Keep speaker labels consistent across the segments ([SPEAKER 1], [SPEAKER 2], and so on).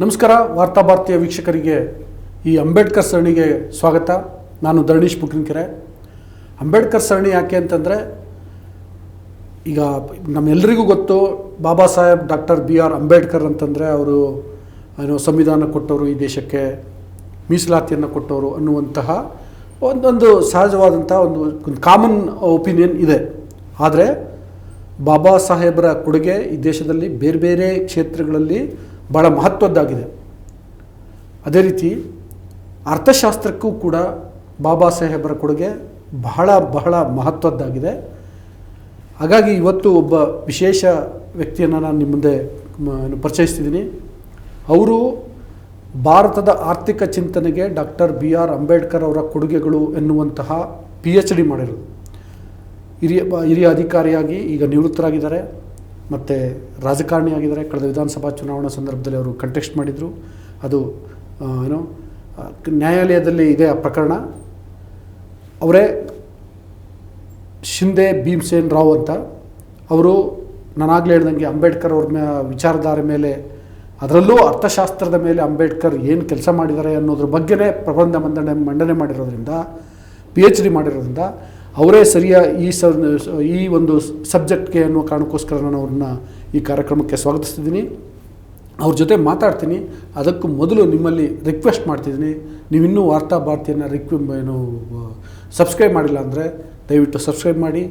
[SPEAKER 1] ನಮಸ್ಕಾರ ವಾರ್ತಾಭಾರತೀಯ ವೀಕ್ಷಕರಿಗೆ, ಈ ಅಂಬೇಡ್ಕರ್ ಸರಣಿಗೆ ಸ್ವಾಗತ. ನಾನು ಧರಣೀಶ್ ಬುಕ್ರಿಂಕೆರೆ ಅಂಬೇಡ್ಕರ್ ಸರಣಿ ಯಾಕೆ ಅಂತಂದರೆ, ಈಗ ನಮ್ಮೆಲ್ಲರಿಗೂ ಗೊತ್ತು, Baba Saheb doctor B R Ambedkar ಅಂತಂದರೆ ಅವರು, ಏನು ಸಂವಿಧಾನ ಕೊಟ್ಟವರು ಈ ದೇಶಕ್ಕೆ, ಮೀಸಲಾತಿಯನ್ನು ಕೊಟ್ಟವರು ಅನ್ನುವಂತಹ ಒಂದೊಂದು ಸಹಜವಾದಂಥ ಒಂದು ಒಂದು ಕಾಮನ್ ಒಪಿನಿಯನ್ ಇದೆ. ಆದರೆ, ಬಾಬಾ ಸಾಹೇಬರ ಕೊಡುಗೆ ಈ ದೇಶದಲ್ಲಿ ಬೇರೆ ಬೇರೆ ಕ್ಷೇತ್ರಗಳಲ್ಲಿ ಭಾಳ ಮಹತ್ವದ್ದಾಗಿದೆ. ಅದೇ ರೀತಿ ಅರ್ಥಶಾಸ್ತ್ರಕ್ಕೂ ಕೂಡ ಬಾಬಾ ಸಾಹೇಬರ ಕೊಡುಗೆ ಬಹಳ ಬಹಳ ಮಹತ್ವದ್ದಾಗಿದೆ. ಹಾಗಾಗಿ ಇವತ್ತು ಒಬ್ಬ ವಿಶೇಷ ವ್ಯಕ್ತಿಯನ್ನು ನಾನು ನಿಮ್ಮ ಮುಂದೆ ಪರಿಚಯಿಸ್ತಿದ್ದೀನಿ. ಅವರು ಭಾರತದ ಆರ್ಥಿಕ ಚಿಂತನೆಗೆ ಡಾಕ್ಟರ್ ಬಿ ಆರ್ ಅಂಬೇಡ್ಕರ್ ಅವರ ಕೊಡುಗೆಗಳು ಎನ್ನುವಂತಹ ಪಿ ಎಚ್ ಡಿ ಮಾಡಿರೋದು. ಹಿರಿಯ ಹಿರಿಯ ಅಧಿಕಾರಿಯಾಗಿ ಈಗ ನಿವೃತ್ತರಾಗಿದ್ದಾರೆ. ಮತ್ತು ರಾಜಕಾರಣಿಯಾಗಿದ್ದಾರೆ ಕಳೆದ ವಿಧಾನಸಭಾ ಚುನಾವಣಾ ಸಂದರ್ಭದಲ್ಲಿ ಅವರು ಕಂಟೆಸ್ಟ್ ಮಾಡಿದರು. ಅದು ಏನೋ ನ್ಯಾಯಾಲಯದಲ್ಲಿ ಇದೆ ಆ ಪ್ರಕರಣ. ಅವರೇ ಶಿಂದೆ ಭೀಮಸೇನ್ ರಾವ್ ಅಂತ. ಅವರು ನಾನಾಗಲೇ ಹೇಳ್ದಂಗೆ ಅಂಬೇಡ್ಕರ್ ಅವ್ರ ಮೇ, ವಿಚಾರಧಾರೆ ಮೇಲೆ, ಅದರಲ್ಲೂ ಅರ್ಥಶಾಸ್ತ್ರದ ಮೇಲೆ ಅಂಬೇಡ್ಕರ್ ಏನು ಕೆಲಸ ಮಾಡಿದ್ದಾರೆ ಅನ್ನೋದ್ರ ಬಗ್ಗೆನೇ ಪ್ರಬಂಧ ಮಂಡನೆ ಮಂಡನೆ ಮಾಡಿರೋದ್ರಿಂದ ಪಿ ಎಚ್ ಡಿ ಮಾಡಿರೋದ್ರಿಂದ ಅವರೇ ಸರಿಯ ಈ ಸ ಈ ಒಂದು ಸಬ್ಜೆಕ್ಟ್ಗೆ ಅನ್ನೋ ಕಾರಣಕ್ಕೋಸ್ಕರ ನಾನು ಅವ್ರನ್ನ ಈ ಕಾರ್ಯಕ್ರಮಕ್ಕೆ ಸ್ವಾಗತಿಸ್ತಿದ್ದೀನಿ. ಅವ್ರ ಜೊತೆ ಮಾತಾಡ್ತೀನಿ. ಅದಕ್ಕೂ ಮೊದಲು ನಿಮ್ಮಲ್ಲಿ ರಿಕ್ವೆಸ್ಟ್ ಮಾಡ್ತಿದ್ದೀನಿ. ನೀವಿನ್ನೂ ವಾರ್ತಾ ಭಾರತಿಯನ್ನು ರಿಕ್ವೆ, ಏನು, ಸಬ್ಸ್ಕ್ರೈಬ್ ಮಾಡಿಲ್ಲ ಅಂದರೆ ದಯವಿಟ್ಟು ಸಬ್ಸ್ಕ್ರೈಬ್ ಮಾಡಿ,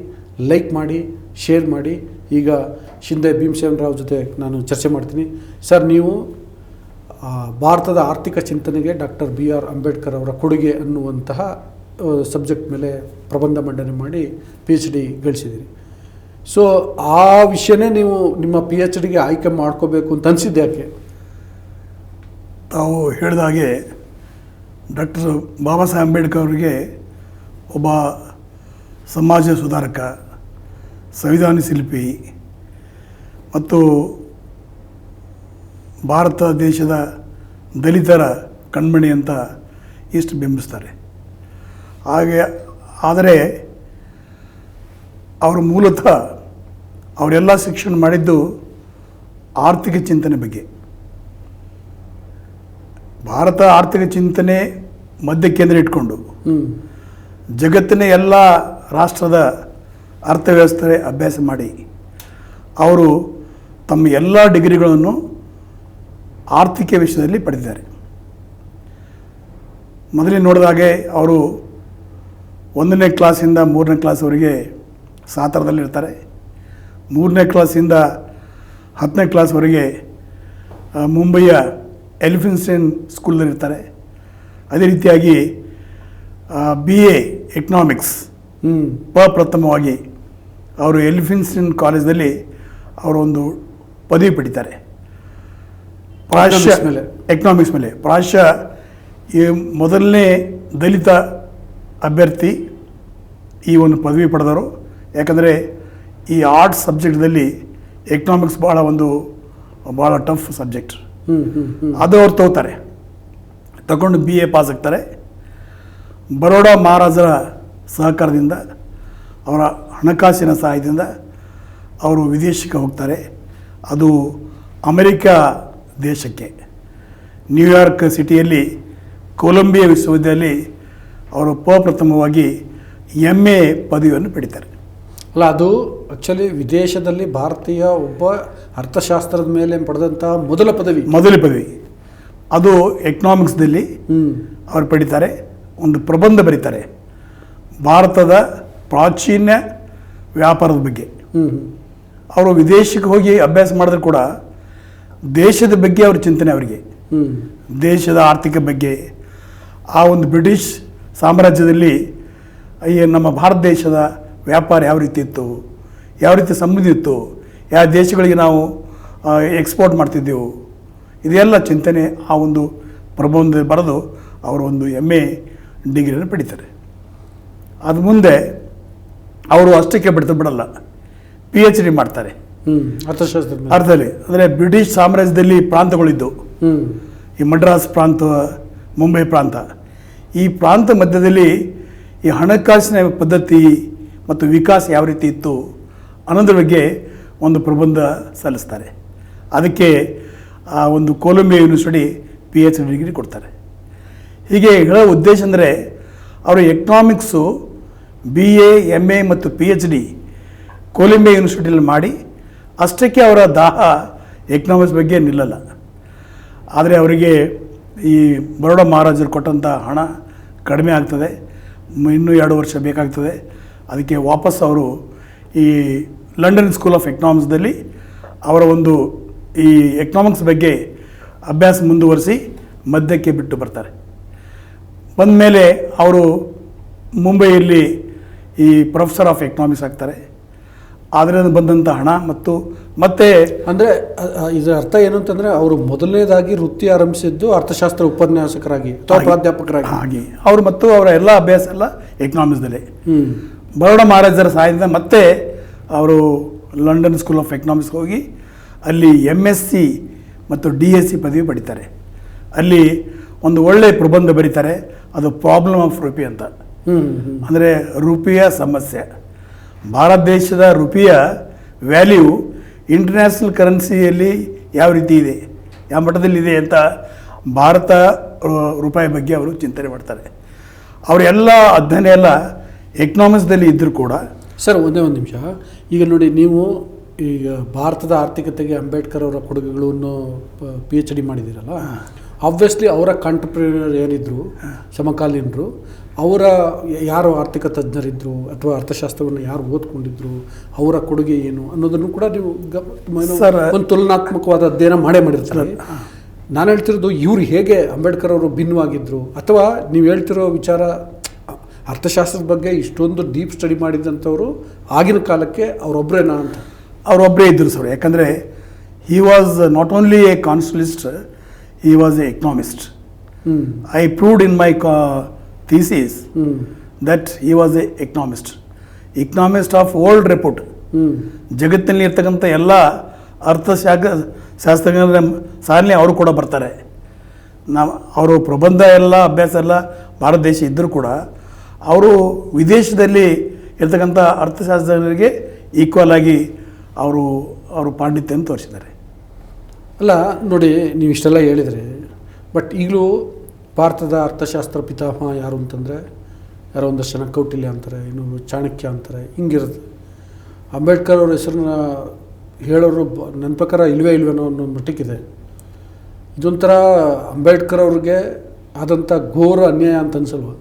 [SPEAKER 1] ಲೈಕ್ ಮಾಡಿ, ಶೇರ್ ಮಾಡಿ. ಈಗ ಶಿಂದೆ ಭೀಮಸೇನ್ ರಾವ್ ಜೊತೆ ನಾನು ಚರ್ಚೆ ಮಾಡ್ತೀನಿ. ಸರ್, ನೀವು ಭಾರತದ ಆರ್ಥಿಕ ಚಿಂತನೆಗೆ ಡಾಕ್ಟರ್ ಬಿ ಆರ್ ಅಂಬೇಡ್ಕರ್ ಅವರ ಕೊಡುಗೆ ಅನ್ನುವಂತಹ ಸಬ್ಜೆಕ್ಟ್ ಮೇಲೆ ಪ್ರಬಂಧ ಮಂಡನೆ ಮಾಡಿ ಪಿ ಎಚ್ ಡಿ ಗಳಿಸಿದ್ದೀರಿ. ಸೊ ಆ ವಿಷಯನೇ ನೀವು ನಿಮ್ಮ ಪಿ ಎಚ್ ಡಿಗೆ ಆಯ್ಕೆ ಮಾಡ್ಕೋಬೇಕು ಅಂತ ಅನಿಸಿದ್ದು ಯಾಕೆ?
[SPEAKER 2] ತಾವು ಹೇಳಿದ ಹಾಗೆ ಡಾಕ್ಟರ್ ಬಾಬಾ ಸಾಹೇಬ್ ಅಂಬೇಡ್ಕರ್ ಅವರಿಗೆ ಒಬ್ಬ ಸಮಾಜ ಸುಧಾರಕ, ಸಂವಿಧಾನ ಶಿಲ್ಪಿ ಮತ್ತು ಭಾರತ ದೇಶದ ದಲಿತರ ಕಣ್ಮಣಿ ಅಂತ ಇಷ್ಟು ಬಿಂಬಿಸ್ತಾರೆ. ಹಾಗೆ ಆದರೆ ಅವರು ಮೂಲತಃ ಅವರೆಲ್ಲ ಶಿಕ್ಷಣ ಮಾಡಿದ್ದು ಆರ್ಥಿಕ ಚಿಂತನೆ ಬಗ್ಗೆ. ಭಾರತ ಆರ್ಥಿಕ ಚಿಂತನೆ ಮಧ್ಯ ಕೇಂದ್ರ ಇಟ್ಕೊಂಡು ಜಗತ್ತಿನ ಎಲ್ಲ ರಾಷ್ಟ್ರದ ಅರ್ಥವ್ಯವಸ್ಥೆ ಅಭ್ಯಾಸ ಮಾಡಿ ಅವರು ತಮ್ಮ ಎಲ್ಲ ಡಿಗ್ರಿಗಳನ್ನು ಆರ್ಥಿಕ ವಿಷಯದಲ್ಲಿ ಪಡೆದಿದ್ದಾರೆ. ಮೊದಲೇ ನೋಡಿದಾಗೆ ಅವರು ಒಂದನೇ ಕ್ಲಾಸಿಂದ ಮೂರನೇ ಕ್ಲಾಸ್ವರೆಗೆ ಸಾತಾರದಲ್ಲಿರ್ತಾರೆ. ಮೂರನೇ ಕ್ಲಾಸಿಂದ ಹತ್ತನೇ ಕ್ಲಾಸ್ವರೆಗೆ ಮುಂಬೈಯ ಎಲಿಫಿನ್ಸ್ಟೈನ್ ಸ್ಕೂಲ್ನಲ್ಲಿರ್ತಾರೆ ಸ್ಕೂಲಲ್ಲಿರ್ತಾರೆ. ಅದೇ ರೀತಿಯಾಗಿ ಬಿ ಎ ಎಕನಾಮಿಕ್ಸ್ ಪ್ರಪ್ರಥಮವಾಗಿ ಅವರು ಎಲಿಫೆನ್ಸಿನ್ ಕಾಲೇಜಲ್ಲಿ ಅವರೊಂದು ಪದವಿ ಪಡಿತಾರೆ.
[SPEAKER 1] ಪ್ರಾಶ್ಯ ಮೇಲೆ.
[SPEAKER 2] ಎಕನಾಮಿಕ್ಸ್ ಮೇಲೆ. ಪ್ರಾಶ್ಯ ಈ ಮೊದಲನೇ ದಲಿತ ಅಭ್ಯರ್ಥಿ ಈ ಒಂದು ಪದವಿ ಪಡೆದರು. ಯಾಕಂದರೆ ಈ ಆರ್ಟ್ಸ್ ಸಬ್ಜೆಕ್ಟ್ದಲ್ಲಿ ಎಕನಾಮಿಕ್ಸ್ ಭಾಳ ಒಂದು ಭಾಳ ಟಫ್ ಸಬ್ಜೆಕ್ಟ್ ಅದು ಅವ್ರು ತಗೋತಾರೆ. ತಗೊಂಡು ಬಿ ಎ ಪಾಸ್ ಆಗ್ತಾರೆ. ಬರೋಡಾ ಮಹಾರಾಜರ ಸಹಕಾರದಿಂದ ಅವರ ಹಣಕಾಸಿನ ಸಹಾಯದಿಂದ ಅವರು ವಿದೇಶಕ್ಕೆ ಹೋಗ್ತಾರೆ. ಅದು ಅಮೆರಿಕ ದೇಶಕ್ಕೆ. ನ್ಯೂಯಾರ್ಕ್ ಸಿಟಿಯಲ್ಲಿ ಕೊಲಂಬಿಯಾ ವಿಶ್ವವಿದ್ಯಾಲಯ ಅವರು ಪ್ರಪ್ರಥಮವಾಗಿ ಎಂ ಎ ಪದವಿಯನ್ನು ಪಡಿತಾರೆ.
[SPEAKER 1] ಅಲ್ಲ ಅದು ಆ್ಯಕ್ಚುಲಿ ವಿದೇಶದಲ್ಲಿ ಭಾರತೀಯ ಒಬ್ಬ ಅರ್ಥಶಾಸ್ತ್ರದ ಮೇಲೆ ಪಡೆದಂಥ ಮೊದಲ ಪದವಿ.
[SPEAKER 2] ಮೊದಲ ಪದವಿ. ಅದು ಎಕನಾಮಿಕ್ಸ್ದಲ್ಲಿ ಅವರು ಪಡಿತಾರೆ. ಒಂದು ಪ್ರಬಂಧ ಬರೀತಾರೆ. ಭಾರತದ ಪ್ರಾಚೀನ ವ್ಯಾಪಾರದ ಬಗ್ಗೆ. ಅವರು ವಿದೇಶಕ್ಕೆ ಹೋಗಿ ಅಭ್ಯಾಸ ಮಾಡಿದ್ರು ಕೂಡ ದೇಶದ ಬಗ್ಗೆ ಅವ್ರ ಚಿಂತನೆ ಅವರಿಗೆ. ದೇಶದ ಆರ್ಥಿಕ ಬಗ್ಗೆ. ಆ ಒಂದು ಬ್ರಿಟಿಷ್ ಸಾಮ್ರಾಜ್ಯದಲ್ಲಿ ಈ ನಮ್ಮ ಭಾರತ ದೇಶದ ವ್ಯಾಪಾರ ಯಾವ ರೀತಿ ಇತ್ತು? ಯಾವ ರೀತಿ ಸಮೃದ್ಧಿ ಇತ್ತು? ಯಾವ ದೇಶಗಳಿಗೆ ನಾವು ಎಕ್ಸ್ಪೋರ್ಟ್ ಮಾಡ್ತಿದ್ದೆವು? ಇದೆಲ್ಲ ಚಿಂತನೆ ಆ ಒಂದು ಪ್ರಬಂಧ ಬರೆದು ಅವರು ಒಂದು ಎಂ ಎ ಡಿಗ್ರಿಯನ್ನು ಪಡಿತಾರೆ. ಅದು ಮುಂದೆ ಅವರು ಅಷ್ಟಕ್ಕೆ ಬಿಡ್ತು ಬಿಡಲ್ಲ. ಪಿ ಎಚ್ ಡಿ ಮಾಡ್ತಾರೆ. ಅರ್ಥದಲ್ಲಿ ಅಂದರೆ ಬ್ರಿಟಿಷ್ ಸಾಮ್ರಾಜ್ಯದಲ್ಲಿ
[SPEAKER 1] ಪ್ರಾಂತಗಳಿದ್ದವು
[SPEAKER 2] ಈ ಮಡ್ರಾಸ್ ಪ್ರಾಂತ ಮುಂಬೈ ಪ್ರಾಂತ. ಈ ಪ್ರಾಂತ ಮಧ್ಯದಲ್ಲಿ ಈ ಹಣಕಾಸಿನ ಪದ್ಧತಿ ಮತ್ತು ವಿಕಾಸ ಯಾವ ರೀತಿ ಇತ್ತು ಅನ್ನೋದ್ರ ಬಗ್ಗೆ ಒಂದು ಪ್ರಬಂಧ ಸಲ್ಲಿಸ್ತಾರೆ. ಅದಕ್ಕೆ, ಆ, ಒಂದು Columbia university P H degree ಕೊಡ್ತಾರೆ. ಹೀಗೆ ಹೇಳೋ ಉದ್ದೇಶ ಅಂದರೆ ಅವರು economics B A M A ಮತ್ತು ಪಿ ಎಚ್ ಡಿ ಕೊಲಂಬಿಯಾ ಯೂನಿವರ್ಸಿಟಿಯಲ್ಲಿ ಮಾಡಿ ಅಷ್ಟಕ್ಕೆ ಅವರ ದಾಹ ಎಕನಾಮಿಕ್ಸ್ ಬಗ್ಗೆ ನಿಲ್ಲಲ್ಲ. ಆದರೆ ಅವರಿಗೆ ಈ ಬರೋಡ ಮಹಾರಾಜರು ಕೊಟ್ಟಂಥ ಹಣ ಕಡಿಮೆ ಆಗ್ತದೆ. ಇನ್ನೂ ಎರಡು ವರ್ಷ ಬೇಕಾಗ್ತದೆ. ಅದಕ್ಕೆ ವಾಪಸ್ ಅವರು ಈ ಲಂಡನ್ ಸ್ಕೂಲ್ ಆಫ್ ಎಕನಾಮಿಕ್ಸ್ದಲ್ಲಿ ಅವರ ಒಂದು ಈ ಎಕನಾಮಿಕ್ಸ್ ಬಗ್ಗೆ ಅಭ್ಯಾಸ ಮುಂದುವರಿಸಿ ಮಧ್ಯಕ್ಕೆ ಬಿಟ್ಟು ಬರ್ತಾರೆ. ಬಂದ ಮೇಲೆ ಅವರು ಮುಂಬೈಯಲ್ಲಿ ಈ ಪ್ರೊಫೆಸರ್ ಆಫ್ ಎಕನಾಮಿಕ್ಸ್ ಆಗ್ತಾರೆ. ಅದರಿಂದ ಬಂದಂಥ ಹಣ ಮತ್ತು ಮತ್ತೆ
[SPEAKER 1] ಅಂದರೆ ಇದರ ಅರ್ಥ ಏನು ಅಂತಂದರೆ ಅವರು ಮೊದಲನೇದಾಗಿ ವೃತ್ತಿ ಆರಂಭಿಸಿದ್ದು ಅರ್ಥಶಾಸ್ತ್ರ ಉಪನ್ಯಾಸಕರಾಗಿ ಅಥವಾ. ಪ್ರಾಧ್ಯಾಪಕರಾಗಿ.
[SPEAKER 2] ಹಾಗೆ. ಅವರು ಮತ್ತು ಅವರ ಎಲ್ಲ ಅಭ್ಯಾಸ ಎಲ್ಲ ಎಕನಾಮಿಕ್ಸ್ದಲ್ಲೇ ಬರೋಡ ಮಹಾರಾಜರ ಸಹಾಯದಿಂದ ಮತ್ತೆ ಅವರು ಲಂಡನ್ ಸ್ಕೂಲ್ ಆಫ್ ಎಕನಾಮಿಕ್ಸ್ ಹೋಗಿ ಅಲ್ಲಿ ಎಂ ಎಸ್ ಸಿ ಮತ್ತು ಡಿ ಎಸ್ ಸಿ ಪದವಿ ಪಡಿತಾರೆ. ಅಲ್ಲಿ ಒಂದು ಒಳ್ಳೆಯ ಪ್ರಬಂಧ ಬರೀತಾರೆ. ಅದು ಪ್ರಾಬ್ಲಮ್ ಆಫ್ ರೂಪಿ ಅಂತ. ಅಂದರೆ ರೂಪಿಯ ಸಮಸ್ಯೆ. ಭಾರತ ದೇಶದ ರುಪಿಯ ವ್ಯಾಲ್ಯೂ ಇಂಟರ್ನ್ಯಾಷನಲ್ ಕರೆನ್ಸಿಯಲ್ಲಿ ಯಾವ ರೀತಿ ಇದೆ ಯಾವ ಮಟ್ಟದಲ್ಲಿದೆ ಅಂತ ಭಾರತ ರೂಪಾಯಿ ಬಗ್ಗೆ ಅವರು ಚಿಂತನೆ ಮಾಡ್ತಾರೆ. ಅವರೆಲ್ಲ ಅಧ್ಯಯನ ಎಲ್ಲ ಎಕನಾಮಿಕ್ಸ್ದಲ್ಲಿ ಇದ್ದರೂ ಕೂಡ
[SPEAKER 1] ಸರ್ ಒಂದೇ ಒಂದು ನಿಮಿಷ. ಈಗ ನೋಡಿ ನೀವು ಈಗ ಭಾರತದ ಆರ್ಥಿಕತೆಗೆ ಅಂಬೇಡ್ಕರ್ ಅವರ ಕೊಡುಗೆಗಳನ್ನು ಪಿ ಎಚ್ ಡಿ ಮಾಡಿದ್ದೀರಲ್ಲ ಆಬ್ವಿಯಸ್ಲಿ ಅವರ ಕಾಂಟ್ರಪ್ರಿನರ್ ಏನಿದ್ರು ಸಮಕಾಲೀನರು ಅವರ ಯಾರು ಆರ್ಥಿಕ ತಜ್ಞರಿದ್ದರು ಅಥವಾ ಅರ್ಥಶಾಸ್ತ್ರವನ್ನು ಯಾರು ಓದ್ಕೊಂಡಿದ್ರು ಅವರ ಕೊಡುಗೆ ಏನು ಅನ್ನೋದನ್ನು ಕೂಡ ನೀವು ಒಂದು ತುಲನಾತ್ಮಕವಾದ ಅಧ್ಯಯನ ಮಾಡೇ ಮಾಡಿರ್ತಾರೆ. ನಾನು ಹೇಳ್ತಿರೋದು ಇವರು ಹೇಗೆ ಅಂಬೇಡ್ಕರ್ ಅವರು ಭಿನ್ನವಾಗಿದ್ದರು ಅಥವಾ ನೀವು ಹೇಳ್ತಿರೋ ವಿಚಾರ ಅರ್ಥಶಾಸ್ತ್ರದ ಬಗ್ಗೆ ಇಷ್ಟೊಂದು ಡೀಪ್ ಸ್ಟಡಿ ಮಾಡಿದಂಥವರು ಆಗಿನ ಕಾಲಕ್ಕೆ ಅವರೊಬ್ಬರೇನಾ ಅಂತ?
[SPEAKER 2] ಅವರೊಬ್ಬರೇ ಇದ್ದರು ಸರ್ ಯಾಕಂದರೆ he was not only a constitutionalist he was a economist I proved in my ಕಾ
[SPEAKER 1] ಹ್ಞೂ
[SPEAKER 2] that he was a economist economist of old report ಜಗತ್ತಿನಲ್ಲಿ ಇರ್ತಕ್ಕಂಥ ಎಲ್ಲ ಅರ್ಥಶಾಗ ಶಾಸ್ತ್ರಜ್ಞರ ಸಾಲನೆ ಅವರು ಕೂಡ ಬರ್ತಾರೆ. ನಾವು ಅವರು ಪ್ರಬಂಧ ಎಲ್ಲ ಅಭ್ಯಾಸ ಎಲ್ಲ ಭಾರತ ದೇಶ ಇದ್ದರೂ ಕೂಡ ಅವರು ವಿದೇಶದಲ್ಲಿ ಇರ್ತಕ್ಕಂಥ ಅರ್ಥಶಾಸ್ತ್ರಜ್ಞರಿಗೆ ಈಕ್ವಲ್ ಆಗಿ ಅವರು ಅವರು ಪಾಂಡಿತ್ಯವನ್ನು ತೋರಿಸಿದ್ದಾರೆ.
[SPEAKER 1] ಅಲ್ಲ ನೋಡಿ ನೀವು ಇಷ್ಟೆಲ್ಲ ಹೇಳಿದರೆ ಬಟ್ ಈಗಲೂ ಭಾರತದ ಅರ್ಥಶಾಸ್ತ್ರ ಪಿತಾಮಹ ಯಾರು ಅಂತಂದರೆ, ಯಾರೋ ಒಂದಷ್ಟು ಜನ ಕೌಟಿಲ್ಯ ಅಂತಾರೆ ಇನ್ನು ಚಾಣಕ್ಯ ಅಂತಾರೆ, ಹಿಂಗಿರುತ್ತೆ. ಅಂಬೇಡ್ಕರ್ ಅವ್ರ ಹೆಸರನ್ನ ಹೇಳೋರು ನನ್ನ ಪ್ರಕಾರ ಇಲ್ವೇ ಇಲ್ವೇನೋ ಅನ್ನೋ ಮಟ್ಟಕ್ಕಿದೆ ಇದೊಂಥರ ಅಂಬೇಡ್ಕರ್ ಅವ್ರಿಗೆ ಆದಂಥ ಘೋರ ಅನ್ಯಾಯ ಅಂತ ಅನ್ಸಲ್ವಾ?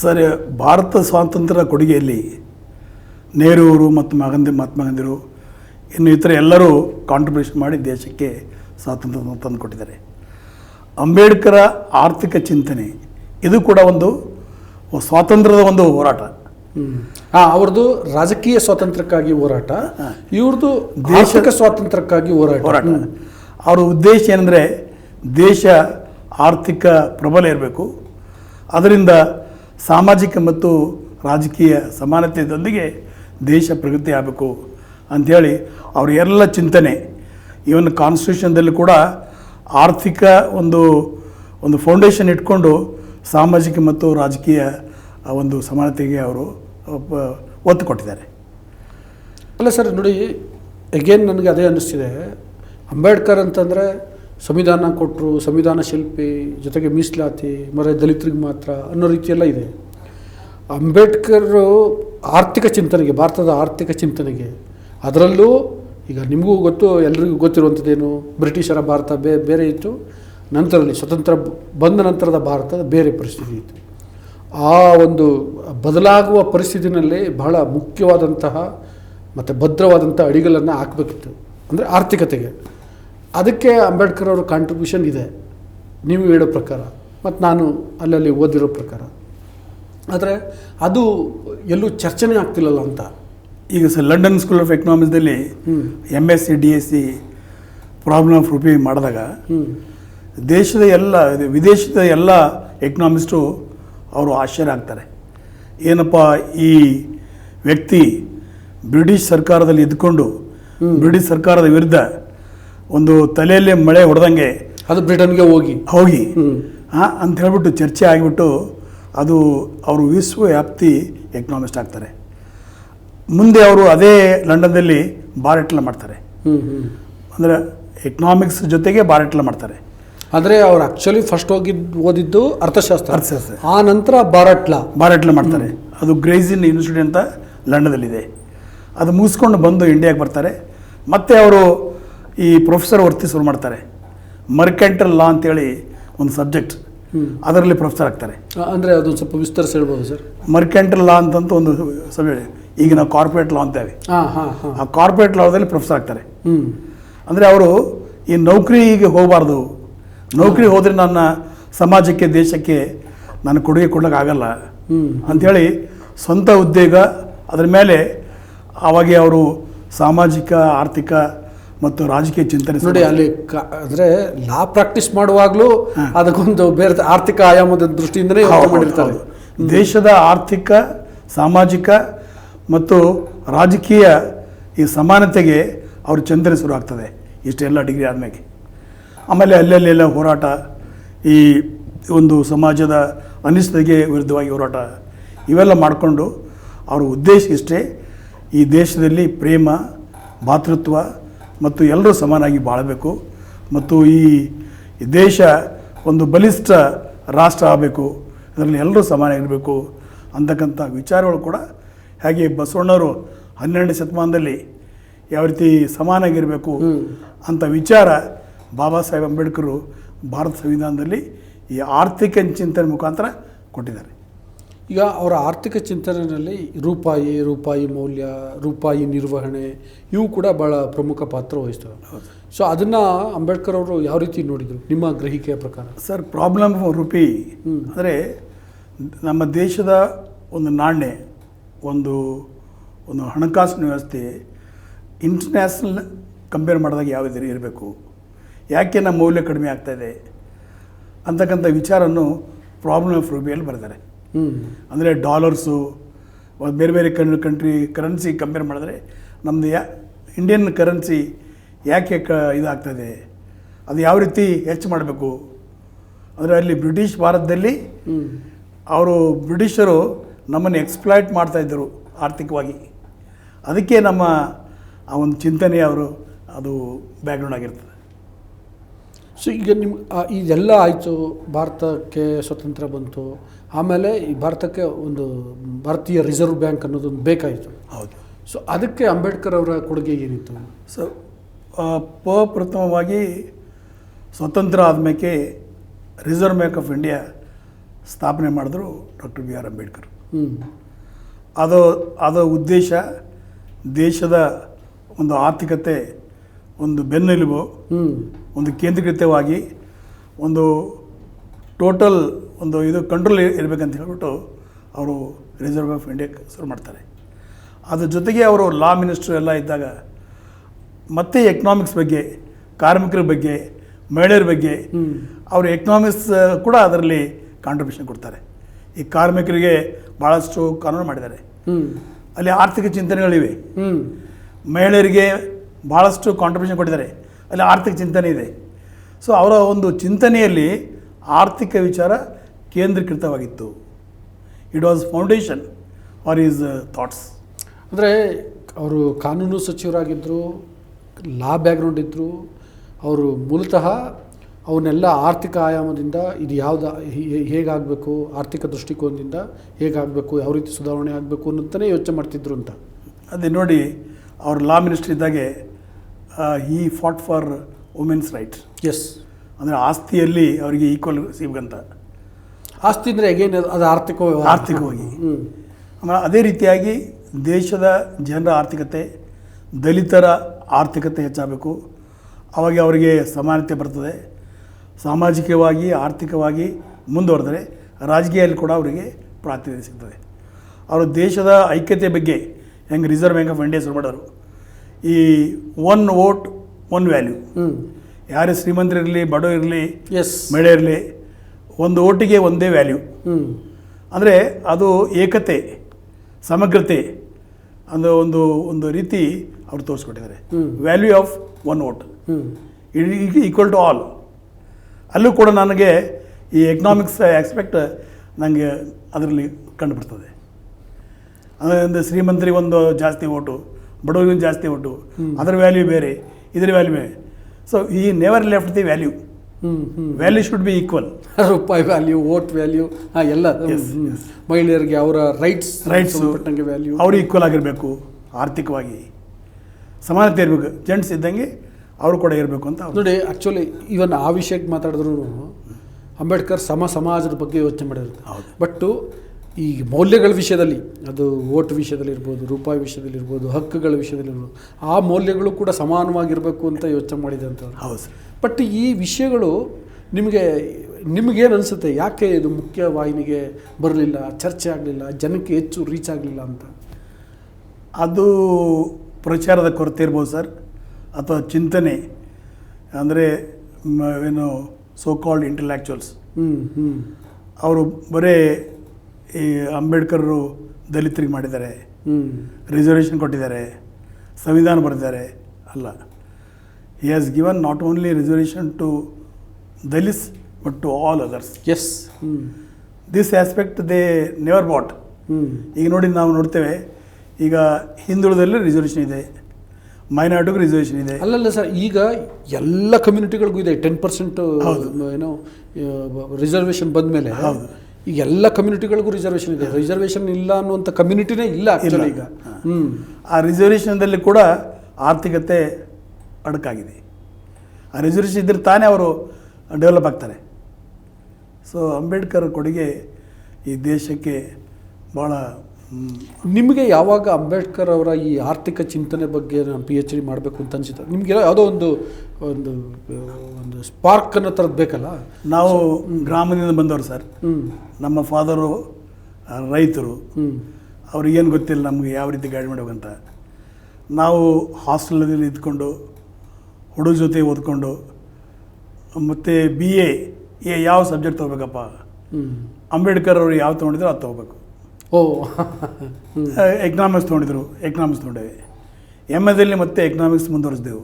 [SPEAKER 2] ಸರಿ, ಭಾರತ ಸ್ವಾತಂತ್ರ್ಯ ಕೊಡುಗೆಯಲ್ಲಿ ನೆಹರೂರು ಮತ್ತು ಮಗಂದಿ ಮಹಾತ್ಮ ಗಾಂಧಿರು ಇನ್ನು ಇತರ ಎಲ್ಲರೂ ಕಾಂಟ್ರಿಬ್ಯೂಷನ್ ಮಾಡಿ ದೇಶಕ್ಕೆ ಸ್ವಾತಂತ್ರ್ಯ ತಂದು ಕೊಟ್ಟಿದ್ದಾರೆ ಅಂಬೇಡ್ಕರ ಆರ್ಥಿಕ ಚಿಂತನೆ. ಇದು ಕೂಡ ಒಂದು ಸ್ವಾತಂತ್ರ್ಯದ ಒಂದು ಹೋರಾಟ.
[SPEAKER 1] ಹಾಂ ಅವ್ರದ್ದು ರಾಜಕೀಯ ಸ್ವಾತಂತ್ರ್ಯಕ್ಕಾಗಿ ಹೋರಾಟ ಇವ್ರದ್ದು
[SPEAKER 2] ದೇಶಕ್ಕೆ
[SPEAKER 1] ದೇಶಕ ಸ್ವಾತಂತ್ರ್ಯಕ್ಕಾಗಿ ಹೋರಾಟ.
[SPEAKER 2] ಹೋರಾಟ.
[SPEAKER 1] ಅವ್ರ
[SPEAKER 2] ಅವರ ಉದ್ದೇಶ ಏನಂದರೆ ದೇಶ ಆರ್ಥಿಕ ಪ್ರಬಲ ಇರಬೇಕು. ಅದರಿಂದ ಸಾಮಾಜಿಕ ಮತ್ತು ರಾಜಕೀಯ ಸಮಾನತೆಯೊಂದಿಗೆ ದೇಶ ಪ್ರಗತಿ ಆಗಬೇಕು ಅಂಥೇಳಿ ಅವರ ಎಲ್ಲ ಚಿಂತನೆ. ಇವನ್ ಕಾನ್ಸ್ಟಿಟ್ಯೂಷನ್ದಲ್ಲಿ ಕೂಡ ಆರ್ಥಿಕ ಒಂದು ಒಂದು ಫೌಂಡೇಶನ್ ಇಟ್ಕೊಂಡು ಸಾಮಾಜಿಕ ಮತ್ತು ರಾಜಕೀಯ ಒಂದು ಸಮಾನತೆಗೆ ಅವರು ಒತ್ತು ಕೊಟ್ಟಿದ್ದಾರೆ.
[SPEAKER 1] ಅಲ್ಲ ಸರ್, ನೋಡಿ ಅಗೇನ್ ನನಗೆ ಅದೇ ಅನ್ನಿಸ್ತಿದೆ. ಅಂಬೇಡ್ಕರ್ ಅಂತಂದರೆ ಸಂವಿಧಾನ ಕೊಟ್ಟರು ಸಂವಿಧಾನ ಶಿಲ್ಪಿ, ಜೊತೆಗೆ ಮೀಸಲಾತಿ, ಮರ ದಲಿತರಿಗೆ ಮಾತ್ರ ಅನ್ನೋ ರೀತಿಯೆಲ್ಲ ಇದೆ. ಅಂಬೇಡ್ಕರ್ ಆರ್ಥಿಕ ಚಿಂತನೆಗೆ, ಭಾರತದ ಆರ್ಥಿಕ ಚಿಂತನೆಗೆ, ಅದರಲ್ಲೂ ಈಗ ನಿಮಗೂ ಗೊತ್ತು, ಎಲ್ರಿಗೂ ಗೊತ್ತಿರುವಂಥದ್ದೇನು? ಬ್ರಿಟಿಷರ ಭಾರತ ಬೇ, ಬೇರೆ ಇತ್ತು. ನಂತರದಲ್ಲಿ ಸ್ವತಂತ್ರ ಬಂದ ನಂತರದ ಭಾರತದ ಬೇರೆ ಪರಿಸ್ಥಿತಿ ಇತ್ತು. ಆ ಒಂದು ಬದಲಾಗುವ ಪರಿಸ್ಥಿತಿನಲ್ಲಿ ಬಹಳ ಮುಖ್ಯವಾದಂತಹ ಮತ್ತು ಭದ್ರವಾದಂಥ ಅಡಿಗಲನ್ನು ಹಾಕಬೇಕಿತ್ತು. ಅಂದರೆ ಆರ್ಥಿಕತೆಗೆ. ಅದಕ್ಕೆ ಅಂಬೇಡ್ಕರ್ ಅವರ ಕಾಂಟ್ರಿಬ್ಯೂಷನ್ ಇದೆ. ನೀವು ಹೇಳೋ ಪ್ರಕಾರ. ಮತ್ತು ನಾನು ಅಲ್ಲಲ್ಲಿ ಓದಿರೋ ಪ್ರಕಾರ. ಆದರೆ ಅದು ಎಲ್ಲೂ ಚರ್ಚೆನೇ ಆಗ್ತಿಲ್ಲಲ್ಲ ಅಂತ.
[SPEAKER 2] ಈಗ sir London school of ಎಕನಾಮಿಕ್ಸ್ದಲ್ಲಿ M S C D S C problem of rupee ಮಾಡಿದಾಗ ದೇಶದ ಎಲ್ಲ ವಿದೇಶದ ಎಲ್ಲ ಎಕನಾಮಿಸ್ಟು ಅವರು ಆಶ್ಚರ್ಯ ಆಗ್ತಾರೆ. ಏನಪ್ಪ ಈ ವ್ಯಕ್ತಿ ಬ್ರಿಟಿಷ್ ಸರ್ಕಾರದಲ್ಲಿ ಇದ್ಕೊಂಡು ಬ್ರಿಟಿಷ್ ಸರ್ಕಾರದ ವಿರುದ್ಧ ಒಂದು ತಲೆಯಲ್ಲಿ ಮಳೆ ಹೊಡೆದಂಗೆ
[SPEAKER 1] ಅದು ಬ್ರಿಟನ್ಗೆ ಹೋಗಿ.
[SPEAKER 2] ಹೋಗಿ. ಹಾಂ ಅಂತ ಹೇಳ್ಬಿಟ್ಟು ಚರ್ಚೆ ಆಗಿಬಿಟ್ಟು ಅದು ಅವರು ವಿಶ್ವವ್ಯಾಪ್ತಿ ಎಕನಾಮಿಸ್ಟ್ ಆಗ್ತಾರೆ. ಮುಂದೆ ಅವರು ಅದೇ ಲಂಡನ್ದಲ್ಲಿ ಬಾರಟ್ಲ ಮಾಡ್ತಾರೆ. ಅಂದರೆ ಎಕನಾಮಿಕ್ಸ್ ಜೊತೆಗೆ ಬಾರಟ್ಲ ಮಾಡ್ತಾರೆ.
[SPEAKER 1] ಆದರೆ ಅವ್ರು ಆ್ಯಕ್ಚುಲಿ ಫಸ್ಟ್ ಹೋಗಿ ಓದಿದ್ದು ಅರ್ಥಶಾಸ್ತ್ರ.
[SPEAKER 2] ಅರ್ಥಶಾಸ್ತ್ರ.
[SPEAKER 1] ಆ ನಂತರ ಬಾರಟ್ಲ
[SPEAKER 2] ಬಾರಟ್ಲ ಮಾಡ್ತಾರೆ. ಅದು ಗ್ರೇಜಿನ್ ಯೂನಿವರ್ಸಿಟಿ ಅಂತ ಲಂಡನದಲ್ಲಿದೆ ಅದು ಮುಗಿಸ್ಕೊಂಡು ಬಂದು ಇಂಡಿಯಾಗೆ ಬರ್ತಾರೆ. ಮತ್ತೆ ಅವರು ಈ ಪ್ರೊಫೆಸರ್ ವರ್ತಿ ಶುರು ಮಾಡ್ತಾರೆ. ಮರ್ಕೆಂಟಲ್ ಲಾ ಅಂತೇಳಿ ಒಂದು ಸಬ್ಜೆಕ್ಟ್. ಅದರಲ್ಲಿ ಪ್ರೊಫೆಸರ್ ಆಗ್ತಾರೆ.
[SPEAKER 1] ಅಂದರೆ ಅದು ಸ್ವಲ್ಪ ವಿಸ್ತರಿಸಿ ಹೇಳ್ಬೋದು ಸರ್.
[SPEAKER 2] ಮರ್ಕೆಂಟಲ್ ಲಾ ಅಂತಂತ ಒಂದು ಸಭೆ ಈಗ ನಾವು ಕಾರ್ಪೊರೇಟ್ ಲಾ ಅಂತೇವೆ
[SPEAKER 1] ಹಾಂ ಹಾಂ ಹಾಂ.
[SPEAKER 2] ಆ ಕಾರ್ಪೊರೇಟ್ ಲಾದಲ್ಲಿ ಪ್ರೊಫೆಸರ್ ಆಗ್ತಾರೆ. ಅಂದರೆ ಅವರು ಈ ನೌಕರಿಗೆ ಹೋಗಬಾರ್ದು. ನೌಕರಿ ಹೋದರೆ ನನ್ನ ಸಮಾಜಕ್ಕೆ ದೇಶಕ್ಕೆ ನಾನು ಕೊಡುಗೆ ಕೊಡೋಕ್ಕಾಗಲ್ಲ
[SPEAKER 1] ಆಗಲ್ಲ.
[SPEAKER 2] ಅಂಥೇಳಿ ಸ್ವಂತ ಉದ್ಯೋಗ ಅದರ ಮೇಲೆ ಅವಾಗೆ ಅವರು ಸಾಮಾಜಿಕ ಆರ್ಥಿಕ ಮತ್ತು ರಾಜಕೀಯ ಚಿಂತನೆ
[SPEAKER 1] ನೋಡಿ ಅಲ್ಲಿ ಕ- ಅಂದ್ರೆ ಲಾ ಪ್ರಾಕ್ಟೀಸ್ ಮಾಡುವಾಗಲೂ ಅದಕ್ಕೊಂದು ಬೇರೆ ಆರ್ಥಿಕ ಆಯಾಮದ
[SPEAKER 2] ಹೌದು,
[SPEAKER 1] ಮಾಡಿರ್ತಾರೆ.
[SPEAKER 2] ದೇಶದ ಆರ್ಥಿಕ ಸಾಮಾಜಿಕ ಮತ್ತು ರಾಜಕೀಯ ಈ ಸಮಾನತೆಗೆ ಅವರು ಚಿಂತನೆ ಶುರು ಆಗ್ತದೆ. ಇಷ್ಟೆಲ್ಲ ಡಿಗ್ರಿ ಆದಮೇಲೆ ಆಮೇಲೆ ಅಲ್ಲಲ್ಲೆಲ್ಲ ಹೋರಾಟ ಈ ಒಂದು ಸಮಾಜದ ಅನಿಸ್ತಿಗೆ ವಿರುದ್ಧವಾಗಿ ಹೋರಾಟ ಇವೆಲ್ಲ ಮಾಡಿಕೊಂಡು ಅವರ ಉದ್ದೇಶ ಇಷ್ಟೇ. ಈ ದೇಶದಲ್ಲಿ ಪ್ರೇಮ ಭಾತೃತ್ವ ಮತ್ತು ಎಲ್ಲರೂ ಸಮಾನಾಗಿ ಬಾಳಬೇಕು ಮತ್ತು ಈ ದೇಶ ಒಂದು ಬಲಿಷ್ಠ ರಾಷ್ಟ್ರ ಆಗಬೇಕು ಅದರಲ್ಲಿ ಎಲ್ಲರೂ ಸಮಾನಾಗಿರಬೇಕು ಅಂತಕ್ಕಂಥ ವಿಚಾರಗಳು ಕೂಡ ಹಾಗೆ ಬಸವಣ್ಣವರು ಹನ್ನೆರಡನೇ ಶತಮಾನದಲ್ಲಿ ಯಾವ ರೀತಿ ಸಮಾನಾಗಿರಬೇಕು ಅಂತ ವಿಚಾರ ಬಾಬಾ ಸಾಹೇಬ್ ಅಂಬೇಡ್ಕರು ಭಾರತ ಸಂವಿಧಾನದಲ್ಲಿ ಈ ಆರ್ಥಿಕ ಚಿಂತನೆ ಮುಖಾಂತರ ಕೊಟ್ಟಿದ್ದಾರೆ.
[SPEAKER 1] ಈಗ ಅವರ ಆರ್ಥಿಕ ಚಿಂತನೆಯಲ್ಲಿ ರೂಪಾಯಿ ರೂಪಾಯಿ ಮೌಲ್ಯ ರೂಪಾಯಿ ನಿರ್ವಹಣೆ ಇವು ಕೂಡ ಭಾಳ ಪ್ರಮುಖ ಪಾತ್ರ ವಹಿಸ್ತವೆ. ಸೊ ಅದನ್ನು ಅಂಬೇಡ್ಕರ್ ಅವರು ಯಾವ ರೀತಿ ನೋಡಿದರು? ನಿಮ್ಮ ಗ್ರಹಿಕೆಯ ಪ್ರಕಾರ.
[SPEAKER 2] ಸರ್ ಪ್ರಾಬ್ಲಮ್ ರೂಪಿ ಅಂದರೆ ನಮ್ಮ ದೇಶದ ಒಂದು ನಾಣ್ಯ ಒಂದು ಒಂದು ಹಣಕಾಸಿನ ವ್ಯವಸ್ಥೆ ಇಂಟರ್ನ್ಯಾಷನಲ್ ಕಂಪೇರ್ ಮಾಡಿದಾಗ ಯಾವ ರೀತಿ ಇರಬೇಕು? ಯಾಕೆ ನಮ್ಮ ಮೌಲ್ಯ ಕಡಿಮೆ ಆಗ್ತಾಯಿದೆ ಅಂತಕ್ಕಂಥ ವಿಚಾರವನ್ನು ಪ್ರಾಬ್ಲಮ್ ಆಫ್ ರೂಪಿಯಲ್ಲಿ
[SPEAKER 1] ಬರ್ತಾರೆ
[SPEAKER 2] ಅಂದರೆ ಡಾಲರ್ಸು ಬೇರೆ ಬೇರೆ ಕನ್ ಕಂಟ್ರಿ ಕರೆನ್ಸಿ ಕಂಪೇರ್ ಮಾಡಿದ್ರೆ ನಮ್ಮದು ಯಾ ಇಂಡಿಯನ್ ಕರೆನ್ಸಿ ಯಾಕೆ ಕ, ಇದಾಗ್ತದೆ? ಅದು ಯಾವ ರೀತಿ ಹೆಚ್ಚು ಮಾಡಬೇಕು? ಅಂದರೆ ಅಲ್ಲಿ ಬ್ರಿಟಿಷ್ ಭಾರತದಲ್ಲಿ ಅವರು ಬ್ರಿಟಿಷರು ನಮ್ಮನ್ನು ಎಕ್ಸ್ಪ್ಲಾಯ್ಟ್ ಮಾಡ್ತಾಯಿದ್ದರು ಆರ್ಥಿಕವಾಗಿ. ಅದಕ್ಕೆ ನಮ್ಮ ಆ ಒಂದು ಚಿಂತನೆ ಅವರು ಅದು ಬ್ಯಾಕ್ಗ್ರೌಂಡ್ ಆಗಿರ್ತದೆ.
[SPEAKER 1] ಸೊ ಈಗ ನಿಮ್ಮ ಇದೆಲ್ಲ ಆಯಿತು, ಭಾರತಕ್ಕೆ ಸ್ವತಂತ್ರ ಬಂತು. ಆಮೇಲೆ ಈ ಭಾರತಕ್ಕೆ ಒಂದು ಭಾರತೀಯ ರಿಸರ್ವ್ ಬ್ಯಾಂಕ್ ಅನ್ನೋದೊಂದು ಬೇಕಾಯಿತು.
[SPEAKER 2] ಹೌದು.
[SPEAKER 1] ಸೊ ಅದಕ್ಕೆ ಅಂಬೇಡ್ಕರ್ ಅವರ ಕೊಡುಗೆ ಏನಿತ್ತು?
[SPEAKER 2] ಸೊ ಪ್ರಪ್ರಥಮವಾಗಿ ಸ್ವತಂತ್ರ ಆದ್ಮೇಲೆ ರಿಸರ್ವ್ ಬ್ಯಾಂಕ್ ಆಫ್ ಇಂಡಿಯಾ ಸ್ಥಾಪನೆ ಮಾಡಿದ್ರು ಡಾಕ್ಟರ್ ಬಿ ಆರ್ ಅಂಬೇಡ್ಕರ್.
[SPEAKER 1] ಹ್ಞೂ
[SPEAKER 2] ಅದು ಅದರ ಉದ್ದೇಶ ದೇಶದ ಒಂದು ಆರ್ಥಿಕತೆ ಒಂದು ಬೆನ್ನೆಲುಬು ಒಂದು ಕೇಂದ್ರೀಕೃತವಾಗಿ ಒಂದು ಟೋಟಲ್ ಒಂದು ಇದು ಕಂಟ್ರೋಲ್ ಇರಬೇಕಂತ ಹೇಳ್ಬಿಟ್ಟು ಅವರು ರಿಸರ್ವ್ ಆಫ್ ಇಂಡಿಯಾಕ್ಕೆ ಶುರು ಮಾಡ್ತಾರೆ. ಅದ್ರ ಜೊತೆಗೆ ಅವರು ಲಾ ಮಿನಿಸ್ಟ್ರು ಎಲ್ಲ ಇದ್ದಾಗ ಮತ್ತೆ ಎಕನಾಮಿಕ್ಸ್ ಬಗ್ಗೆ ಕಾರ್ಮಿಕರ ಬಗ್ಗೆ ಮಹಿಳೆಯರ ಬಗ್ಗೆ ಅವರು ಎಕನಾಮಿಕ್ಸ್ ಕೂಡ ಅದರಲ್ಲಿ ಕಾಂಟ್ರಿಬ್ಯೂಷನ್ ಕೊಡ್ತಾರೆ. ಈ ಕಾರ್ಮಿಕರಿಗೆ ಭಾಳಷ್ಟು ಕಾನೂನು ಮಾಡಿದ್ದಾರೆ. ಅಲ್ಲಿ ಆರ್ಥಿಕ ಚಿಂತನೆಗಳಿವೆ. ಮಹಿಳೆಯರಿಗೆ ಭಾಳಷ್ಟು ಕಾಂಟ್ರಿಬ್ಯೂಷನ್ ಕೊಟ್ಟಿದ್ದಾರೆ. ಅಲ್ಲಿ ಆರ್ಥಿಕ ಚಿಂತನೆ ಇದೆ. ಸೊ ಅವರ ಒಂದು ಚಿಂತನೆಯಲ್ಲಿ ಆರ್ಥಿಕ ವಿಚಾರ ಕೇಂದ್ರೀಕೃತವಾಗಿತ್ತು. It was foundation for his thoughts
[SPEAKER 1] ಅಂದರೆ ಅವರು ಕಾನೂನು ಸಚಿವರಾಗಿದ್ದರು ಲಾ ಬ್ಯಾಕ್ಗ್ರೌಂಡ್ ಇದ್ದರು ಅವರು ಮೂಲತಃ ಅವನ್ನೆಲ್ಲ ಆರ್ಥಿಕ ಆಯಾಮದಿಂದ ಇದು ಯಾವ್ದು ಹೇಗಾಗಬೇಕು ಆರ್ಥಿಕ ದೃಷ್ಟಿಕೋನದಿಂದ ಹೇಗಾಗಬೇಕು ಯಾವ ರೀತಿ ಸುಧಾರಣೆ ಆಗಬೇಕು ಅನ್ನೋಂತಲೇ ಯೋಚನೆ ಮಾಡ್ತಿದ್ರು ಅಂತ.
[SPEAKER 2] ಅದೇ ನೋಡಿ ಅವ್ರ ಲಾ ಮಿನಿಸ್ಟ್ರ್ ಇದ್ದಾಗೆ ಈ ಫಾಟ್ ಫಾರ್ ವುಮೆನ್ಸ್ ರೈಟ್
[SPEAKER 1] ಎಸ್
[SPEAKER 2] ಅಂದರೆ ಆಸ್ತಿಯಲ್ಲಿ ಅವರಿಗೆ ಈಕ್ವಲ್ ಸಿಗಂತ
[SPEAKER 1] ಆಸ್ತಿ ಅಂದರೆ ಹೇಗೇನು ಅದು ಆರ್ಥಿಕ
[SPEAKER 2] ಆರ್ಥಿಕವಾಗಿ. ಆಮೇಲೆ ಅದೇ ರೀತಿಯಾಗಿ ದೇಶದ ಜನರ ಆರ್ಥಿಕತೆ ದಲಿತರ ಆರ್ಥಿಕತೆ ಹೆಚ್ಚಾಗಬೇಕು. ಅವಾಗ ಅವರಿಗೆ ಸಮಾನತೆ ಬರ್ತದೆ. ಸಾಮಾಜಿಕವಾಗಿ ಆರ್ಥಿಕವಾಗಿ ಮುಂದುವರೆದರೆ ರಾಜಕೀಯದಲ್ಲಿ ಕೂಡ ಅವರಿಗೆ ಪ್ರಾತಿನಿಧ್ಯ ಸಿಗ್ತದೆ. ಅವರು ದೇಶದ ಐಕ್ಯತೆ ಬಗ್ಗೆ ಹೆಂಗೆ ರಿಸರ್ವ್ ಬ್ಯಾಂಕ್ ಆಫ್ ಇಂಡಿಯಾ ಶುರು ಮಾಡೋರು ಈ ಒನ್ ವೋಟ್ ಒನ್ ವ್ಯಾಲ್ಯೂ ಯಾರೇ ಶ್ರೀಮಂತರಿರಲಿ ಬಡವ ಇರಲಿ
[SPEAKER 1] ಎಸ್
[SPEAKER 2] ಮಹಿಳೆ ಇರಲಿ ಒಂದು ಓಟಿಗೆ ಒಂದೇ ವ್ಯಾಲ್ಯೂ ಅಂದರೆ ಅದು ಏಕತೆ ಸಮಗ್ರತೆ ಅನ್ನೋ ಒಂದು ಒಂದು ರೀತಿ ಅವರು ತೋರಿಸ್ಕೊಟ್ಟಿದ್ದಾರೆ. Value of one vote
[SPEAKER 1] it
[SPEAKER 2] equal to all ಅಲ್ಲೂ ಕೂಡ ನನಗೆ ಈ ಎಕನಾಮಿಕ್ಸ್ ಆಸ್ಪೆಕ್ಟ್ ನನಗೆ ಅದರಲ್ಲಿ ಕಂಡು ಬರ್ತದೆ ಅಂದರೆ ಒಂದು ಶ್ರೀಮಂತರಿಗೆ ಒಂದು ಜಾಸ್ತಿ ಓಟು ಬಡವರಿಗೊಂದು ಜಾಸ್ತಿ ಓಟು ಅದರ ವ್ಯಾಲ್ಯೂ ಬೇರೆ ಇದರ ವ್ಯಾಲ್ಯೂ ಬೇರೆ. So he never left the value
[SPEAKER 1] ಹ್ಞೂ
[SPEAKER 2] ವ್ಯಾಲ್ಯೂ ಶುಡ್ ಬಿ ಈಕ್ವಲ್
[SPEAKER 1] ರೂಪಾಯಿ ವ್ಯಾಲ್ಯೂ ವೋಟ್ ವ್ಯಾಲ್ಯೂ ಹಾಂ ಎಲ್ಲ. ಮಹಿಳೆಯರಿಗೆ ಅವರ ರೈಟ್ಸ್
[SPEAKER 2] ರೈಟ್ಸ್
[SPEAKER 1] ವ್ಯಾಲ್ಯೂ
[SPEAKER 2] ಅವರು ಈಕ್ವಲ್ ಆಗಿರಬೇಕು ಆರ್ಥಿಕವಾಗಿ. ಸಮಾನತೆ ಇರಬೇಕು. ಜೆಂಟ್ಸ್ ಇದ್ದಂಗೆ ಅವರು ಕೂಡ ಇರಬೇಕು ಅಂತ
[SPEAKER 1] ನೋಡಿ ಆ್ಯಕ್ಚುಲಿ ಇವನ್ ಆ ವಿಷಯಕ್ಕೆ ಮಾತಾಡಿದ್ರು. ಅಂಬೇಡ್ಕರ್ ಸಮ ಸಮಾಜದ ಬಗ್ಗೆ ಯೋಚನೆ ಮಾಡಿರುತ್ತೆ
[SPEAKER 2] ಹೌದು.
[SPEAKER 1] ಬಟ್ಟು ಈ ಮೌಲ್ಯಗಳ ವಿಷಯದಲ್ಲಿ ಅದು ಓಟ್ ವಿಷಯದಲ್ಲಿರ್ಬೋದು ರೂಪಾಯಿ ವಿಷಯದಲ್ಲಿರ್ಬೋದು ಹಕ್ಕುಗಳ ವಿಷಯದಲ್ಲಿರ್ಬೋದು ಆ ಮೌಲ್ಯಗಳು ಕೂಡ ಸಮಾನವಾಗಿರಬೇಕು ಅಂತ ಯೋಚನೆ ಮಾಡಿದೆ ಅಂತ
[SPEAKER 2] ಹೌದು ಸರ್.
[SPEAKER 1] ಬಟ್ ಈ ವಿಷಯಗಳು ನಿಮಗೆ ನಿಮಗೇನು ಅನಿಸುತ್ತೆ? ಯಾಕೆ ಇದು ಮುಖ್ಯ ವಾಹಿನಿಗೆ ಬರಲಿಲ್ಲ ಚರ್ಚೆ ಆಗಲಿಲ್ಲ ಜನಕ್ಕೆ ಹೆಚ್ಚು ರೀಚ್ ಆಗಲಿಲ್ಲ ಅಂತ?
[SPEAKER 2] ಅದು ಪ್ರಚಾರದ ಕೊರತೆ ಇರ್ಬೋದು ಸರ್. ಅಥವಾ ಚಿಂತನೆ ಅಂದರೆ ಏನು ಸೋ ಕಾಲ್ಡ್ ಇಂಟಲೆಕ್ಚುವಲ್ಸ್
[SPEAKER 1] ಹ್ಞೂ ಹ್ಞೂ
[SPEAKER 2] ಅವರು ಬರೇ ಈ ಅಂಬೇಡ್ಕರ್ರು ದಲಿತರಿಗೆ ಮಾಡಿದ್ದಾರೆ. ರಿಸರ್ವೇಷನ್ ಕೊಟ್ಟಿದ್ದಾರೆ. ಸಂವಿಧಾನ ಬರೆದಿದ್ದಾರೆ. ಅಲ್ಲ. He has given not only reservation to Dalits but to all others
[SPEAKER 1] as
[SPEAKER 2] this aspect they never bought ಈಗ ನೋಡಿ ನಾವು ನೋಡ್ತೇವೆ. ಈಗ ಹಿಂದುಳಿದಲ್ಲಿ ರಿಸರ್ವೇಷನ್ ಇದೆ. ಮೈನಾರಿಟಿಗೂ ರಿಸರ್ವೇಷನ್ ಇದೆ.
[SPEAKER 1] ಅಲ್ಲಲ್ಲ ಸರ್ ಈಗ ಎಲ್ಲ ಕಮ್ಯುನಿಟಿಗಳಿಗೂ ಇದೆ. ಟೆನ್ ಪರ್ಸೆಂಟ್
[SPEAKER 2] ಹೌದು.
[SPEAKER 1] ಏನೋ ರಿಸರ್ವೇಷನ್ ಬಂದಮೇಲೆ
[SPEAKER 2] ಹೌದು.
[SPEAKER 1] ಈಗ ಎಲ್ಲ ಕಮ್ಯುನಿಟಿಗಳಿಗೂ ರಿಸರ್ವೇಷನ್ ಇದೆ. ರಿಸರ್ವೇಷನ್ ಇಲ್ಲ ಅನ್ನುವಂಥ ಕಮ್ಯುನಿಟಿನೇ ಇಲ್ಲ ಆ್ಯಕ್ಚುಲಿ ಈಗ. ಹ್ಞೂ
[SPEAKER 2] ಆ ರಿಸರ್ವೇಷನ್ದಲ್ಲಿ ಕೂಡ ಆರ್ಥಿಕತೆ ಅಡಕಾಗಿದೆ. ಆ ರಿಸರ್ವೇಷನ್ ಇದ್ದರೆ ತಾನೇ ಅವರು ಡೆವಲಪ್ ಆಗ್ತಾರೆ. ಸೊ ಅಂಬೇಡ್ಕರ್ ಕೊಡುಗೆ ಈ ದೇಶಕ್ಕೆ ಭಾಳ
[SPEAKER 1] ನಿಮಗೆ ಯಾವಾಗ ಅಂಬೇಡ್ಕರ್ ಅವರ ಈ ಆರ್ಥಿಕ ಚಿಂತನೆ ಬಗ್ಗೆ ನಾನು ಪಿ ಎಚ್ ಡಿ ಮಾಡಬೇಕು ಅಂತ ಅನಿಸುತ್ತೆ ನಿಮಗೆ ಯಾವುದೋ ಒಂದು ಒಂದು ಒಂದು ಸ್ಪಾರ್ಕ್ ಅನ್ನೋ ಥರದ್ದು ಬೇಕಲ್ಲ?
[SPEAKER 2] ನಾವು ಗ್ರಾಮದಿಂದ ಬಂದವರು ಸರ್. ನಮ್ಮ ಫಾದರು ರೈತರು. ಅವ್ರಿಗೇನು ಗೊತ್ತಿಲ್ಲ ನಮಗೆ ಯಾವ ರೀತಿ ಗೈಡ್ ಮಾಡಬೇಕಂತ ನಾವು ಹಾಸ್ಟೆಲಲ್ಲಿ ಇದ್ಕೊಂಡು ಹುಡುಗ ಜೊತೆ ಓದ್ಕೊಂಡು ಮತ್ತು ಬಿ ಎ ಎ ಯಾವ ಸಬ್ಜೆಕ್ಟ್ ತೊಗೋಬೇಕಪ್ಪ?
[SPEAKER 1] ಹ್ಞೂ
[SPEAKER 2] ಅಂಬೇಡ್ಕರ್ ಅವರು ಯಾವ ತೊಗೊಂಡಿದ್ರು ಅದು ತೊಗೋಬೇಕು.
[SPEAKER 1] ಓ.
[SPEAKER 2] ಎಕನಾಮಿಕ್ಸ್ ತೊಗೊಂಡಿದ್ರು ಎಕನಾಮಿಕ್ಸ್ ತೊಗೊಂಡೇವೆ ಎಂ ಎದಲ್ಲಿ ಮತ್ತೆ ಎಕನಾಮಿಕ್ಸ್ ಮುಂದುವರಿಸಿದೆವು.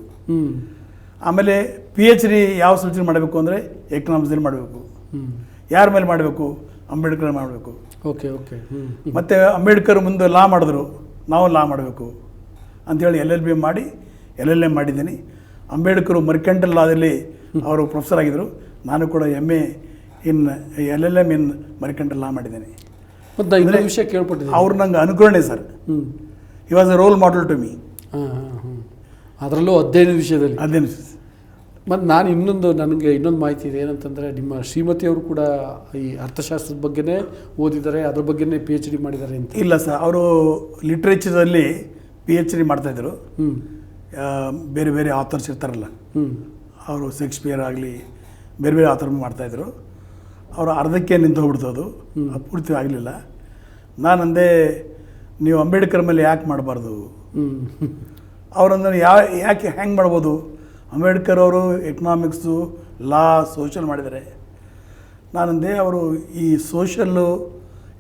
[SPEAKER 2] ಆಮೇಲೆ ಪಿ ಎಚ್ ಡಿ ಯಾವ ಸಬ್ಜೆಕ್ಟ್ ಮಾಡಬೇಕು ಅಂದರೆ ಎಕನಾಮಿಕ್ಸಲ್ಲಿ ಮಾಡಬೇಕು. ಯಾರ ಮೇಲೆ ಮಾಡಬೇಕು? ಅಂಬೇಡ್ಕರ್ ಮಾಡಬೇಕು.
[SPEAKER 1] Okay okay.
[SPEAKER 2] ಮತ್ತೆ ಅಂಬೇಡ್ಕರ್ ಮುಂದೆ ಲಾ ಮಾಡಿದ್ರು. ನಾವು ಲಾ ಮಾಡಬೇಕು. ಅಂಥೇಳಿ ಎಲ್ ಎಲ್ ಬಿ ಮಾಡಿ ಎಲ್ ಎಲ್ ಎಂ ಮಾಡಿದ್ದೀನಿ. ಅಂಬೇಡ್ಕರ್ ಮರ್ಕೆಂಟಲ್ ಲಾದಲ್ಲಿ ಅವರು ಪ್ರೊಫೆಸರ್ ಆಗಿದ್ದರು ನಾನು ಕೂಡ M A in L L M in mercantile law ಮಾಡಿದ್ದೇನೆ.
[SPEAKER 1] ಮತ್ತು ಇನ್ನೊಂದು ವಿಷಯ ಕೇಳ್ಪಟ್ಟಿದ್ದೀನಿ.
[SPEAKER 2] ಅವ್ರು ನಂಗೆ ಅನುಕರಣೆ ಸರ್.
[SPEAKER 1] ಹ್ಞೂ
[SPEAKER 2] he was a role model to me
[SPEAKER 1] ಹಾಂ ಹಾಂ ಹಾಂ ಅದರಲ್ಲೂ ಅಧ್ಯಯನ ವಿಷಯದಲ್ಲಿ.
[SPEAKER 2] ಹದಿನೈದು
[SPEAKER 1] ಮತ್ತು ನಾನು ಇನ್ನೊಂದು ನನಗೆ ಇನ್ನೊಂದು ಮಾಹಿತಿ ಇದೆ ಏನಂತಂದರೆ ನಿಮ್ಮ ಶ್ರೀಮತಿಯವರು ಕೂಡ ಈ ಅರ್ಥಶಾಸ್ತ್ರದ ಬಗ್ಗೆನೇ ಓದಿದ್ದಾರೆ ಅದ್ರ ಬಗ್ಗೆನೇ ಪಿ ಎಚ್ ಡಿ ಮಾಡಿದ್ದಾರೆ ಅಂತ.
[SPEAKER 2] ಇಲ್ಲ ಸರ್ ಅವರು ಲಿಟ್ರೇಚರಲ್ಲಿ ಪಿ ಎಚ್ ಡಿ ಮಾಡ್ತಾಯಿದ್ರು
[SPEAKER 1] ಹ್ಞೂ
[SPEAKER 2] ಬೇರೆ ಬೇರೆ ಆಥರ್ಸ್ ಇರ್ತಾರಲ್ಲ.
[SPEAKER 1] ಹ್ಞೂ
[SPEAKER 2] ಅವರು ಶೇಕ್ಸ್ಪಿಯರ್ ಆಗಲಿ ಬೇರೆ ಬೇರೆ ಆಥರ್ ಮಾಡ್ತಾಯಿದ್ರು ಅವರು ಅರ್ಧಕ್ಕೆ ನಿಂತು ಹೋಗ್ಬಿಡ್ತು ಅದು. ಪೂರ್ತಿ ಆಗಲಿಲ್ಲ. ನಾನಂದೆ ನೀವು ಅಂಬೇಡ್ಕರ್ ಮೇಲೆ ಯಾಕೆ ಮಾಡಬಾರ್ದು? ಅವರಂದ್ರೆ ಯಾ ಯಾಕೆ ಹ್ಯಾಂಗೆ ಮಾಡ್ಬೋದು? ಅಂಬೇಡ್ಕರ್ ಅವರು ಎಕನಾಮಿಕ್ಸು ಲಾ ಸೋಷಲ್ ಮಾಡಿದ್ದಾರೆ. ನಾನಂದೆ ಅವರು ಈ ಸೋಷಲ್ಲು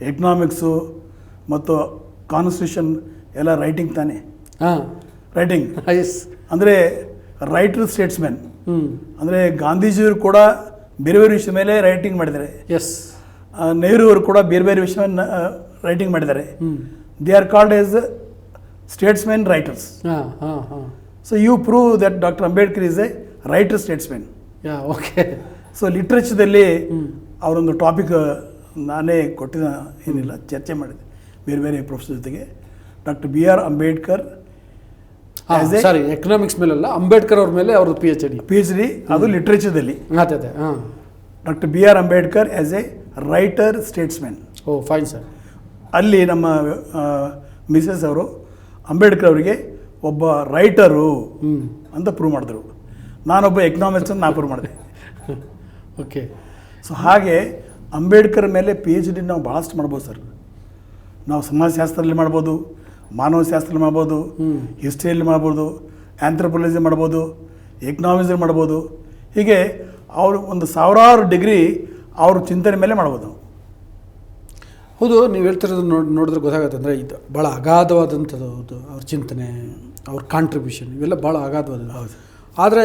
[SPEAKER 2] ಎಕನಾಮಿಕ್ಸು ಮತ್ತು ಕಾನ್ಸ್ಟಿಟ್ಯೂಷನ್ ಎಲ್ಲ ರೈಟಿಂಗ್ ತಾನೇ?
[SPEAKER 1] ಹಾಂ.
[SPEAKER 2] ರೈಟಿಂಗ್.
[SPEAKER 1] ಎಸ್
[SPEAKER 2] ಅಂದರೆ ರೈಟರ್ ಸ್ಟೇಟ್ಸ್ಮೆನ್
[SPEAKER 1] ಹ್ಞೂ
[SPEAKER 2] ಅಂದರೆ ಗಾಂಧೀಜಿಯವರು ಕೂಡ ಬೇರೆ ಬೇರೆ ವಿಷಯ ಮೇಲೆ ರೈಟಿಂಗ್ ಮಾಡಿದ್ದಾರೆ.
[SPEAKER 1] ಎಸ್
[SPEAKER 2] ನೆಹರು ಅವರು ಕೂಡ ಬೇರೆ ಬೇರೆ ವಿಷಯವನ್ನು ರೈಟಿಂಗ್ ಮಾಡಿದ್ದಾರೆ. They are called as statesmen writers
[SPEAKER 1] ಹಾಂ ಹಾಂ ಹಾಂ.
[SPEAKER 2] So you prove that doctor Ambedkar is a writer statesmen
[SPEAKER 1] yeah okay.
[SPEAKER 2] So ಲಿಟ್ರೇಚರ್ದಲ್ಲಿ. ಅವರೊಂದು ಟಾಪಿಕ್ ನಾನೇ ಕೊಟ್ಟಿದ್ದ ಏನಿಲ್ಲ ಚರ್ಚೆ ಮಾಡಿದೆ ಬೇರೆ ಬೇರೆ ಪ್ರೊಫೆಸರ್ ಜೊತೆಗೆ. Doctor B R Ambedkar
[SPEAKER 1] sorry economics ಮೇಲೆಲ್ಲ ಅಂಬೇಡ್ಕರ್ ಅವ್ರ ಮೇಲೆ ಅವ್ರದ್ದು P H D
[SPEAKER 2] P H D ಅದು ಲಿಟ್ರೇಚರ್ದಲ್ಲಿ
[SPEAKER 1] ಅದೇ ಹಾಂ.
[SPEAKER 2] Doctor B R Ambedkar as a writer statesmen
[SPEAKER 1] oh fine sir
[SPEAKER 2] ಅಲ್ಲಿ ನಮ್ಮ ಮಿಸಸ್ ಅವರು ಅಂಬೇಡ್ಕರ್ ಅವರಿಗೆ ಒಬ್ಬ ರೈಟರು ಅಂತ ಪ್ರೂವ್ ಮಾಡಿದ್ರು. ನಾನೊಬ್ಬ ಎಕನಾಮಿಕ್ಸ್ ಅಂತ ನಾ ಪ್ರೂವ್ ಮಾಡಿದೆ.
[SPEAKER 1] ಓಕೆ
[SPEAKER 2] ಸೊ ಹಾಗೆ ಅಂಬೇಡ್ಕರ್ ಮೇಲೆ ಪಿ ಎಚ್ ಡಿ ನಾವು ಭಾಳಷ್ಟು ಮಾಡ್ಬೋದು ಸರ್ ನಾವು ಸಮಾಜಶಾಸ್ತ್ರದಲ್ಲಿ ಮಾಡ್ಬೋದು ಮಾನವಶಾಸ್ತ್ರದಲ್ಲಿ ಮಾಡ್ಬೋದು. ಹಿಸ್ಟ್ರಿಯಲ್ಲಿ ಮಾಡ್ಬೋದು ಆಂಥ್ರೋಪಾಲಜಿ ಮಾಡ್ಬೋದು ಎಕನಾಮಿಕ್ಸ್ ಮಾಡ್ಬೋದು ಹೀಗೆ ಅವರು ಒಂದು ಸಾವಿರಾರು ಡಿಗ್ರಿ ಅವ್ರ ಚಿಂತನೆ ಮೇಲೆ ಮಾಡ್ಬೋದು
[SPEAKER 1] ಹೌದು ನೀವು ಹೇಳ್ತಿರೋದು ನೋಡಿ ನೋಡಿದ್ರೆ ಗೊತ್ತಾಗುತ್ತೆ ಅಂದರೆ ಇದು ಭಾಳ ಅಗಾಧವಾದಂಥದ್ದು ಹೌದು ಅವ್ರ ಚಿಂತನೆ ಅವ್ರ ಕಾಂಟ್ರಿಬ್ಯೂಷನ್ ಇವೆಲ್ಲ ಭಾಳ ಅಗಾಧವಾದ
[SPEAKER 2] ಹೌದು.
[SPEAKER 1] ಆದರೆ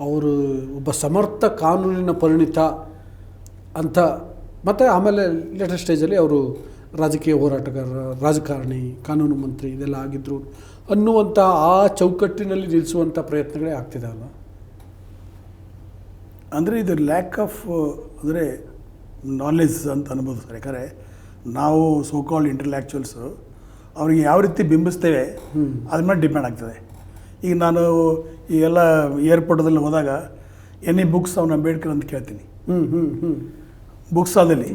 [SPEAKER 1] ಅವರು ಒಬ್ಬ ಸಮರ್ಥ ಕಾನೂನಿನ ಪರಿಣಿತ ಅಂತ ಮತ್ತು ಆಮೇಲೆ ಲೇಟೆಸ್ಟ್ ಸ್ಟೇಜಲ್ಲಿ ಅವರು ರಾಜಕೀಯ ಹೋರಾಟಗಾರ ರಾಜಕಾರಣಿ ಕಾನೂನು ಮಂತ್ರಿ ಇದೆಲ್ಲ ಆಗಿದ್ದರು ಅನ್ನುವಂಥ ಆ ಚೌಕಟ್ಟಿನಲ್ಲಿ ನಿಲ್ಲಿಸುವಂಥ ಪ್ರಯತ್ನಗಳೇ ಆಗ್ತಿದ್ದಾವಲ್ಲ
[SPEAKER 2] ಅಂದರೆ ಇದು ಲ್ಯಾಕ್ ಆಫ್ ಅಂದರೆ ನಾಲೆಜ್ ಅಂತ ಅನ್ಬೋದು ಸರ್. ಯಾಕಂದರೆ ನಾವು ಸೋಕಾಲ್ ಇಂಟಲೆಕ್ಚುವಲ್ಸು ಅವ್ರಿಗೆ ಯಾವ ರೀತಿ ಬಿಂಬಿಸ್ತೇವೆ ಅದ್ರ ಮೇಲೆ ಡಿಪೆಂಡ್ ಆಗ್ತದೆ. ಈಗ ನಾನು ಈ ಎಲ್ಲ ಏರ್ಪೋರ್ಟದಲ್ಲಿ ಹೋದಾಗ ಎನಿ ಬುಕ್ಸ್ ಅವ್ನು ಅಂಬೇಡ್ಕರ್ ಅಂತ ಕೇಳ್ತೀನಿ.
[SPEAKER 1] ಹ್ಞೂ ಹ್ಞೂ ಹ್ಞೂ
[SPEAKER 2] ಬುಕ್ಸ್
[SPEAKER 1] ಅದಲ್ಲಿ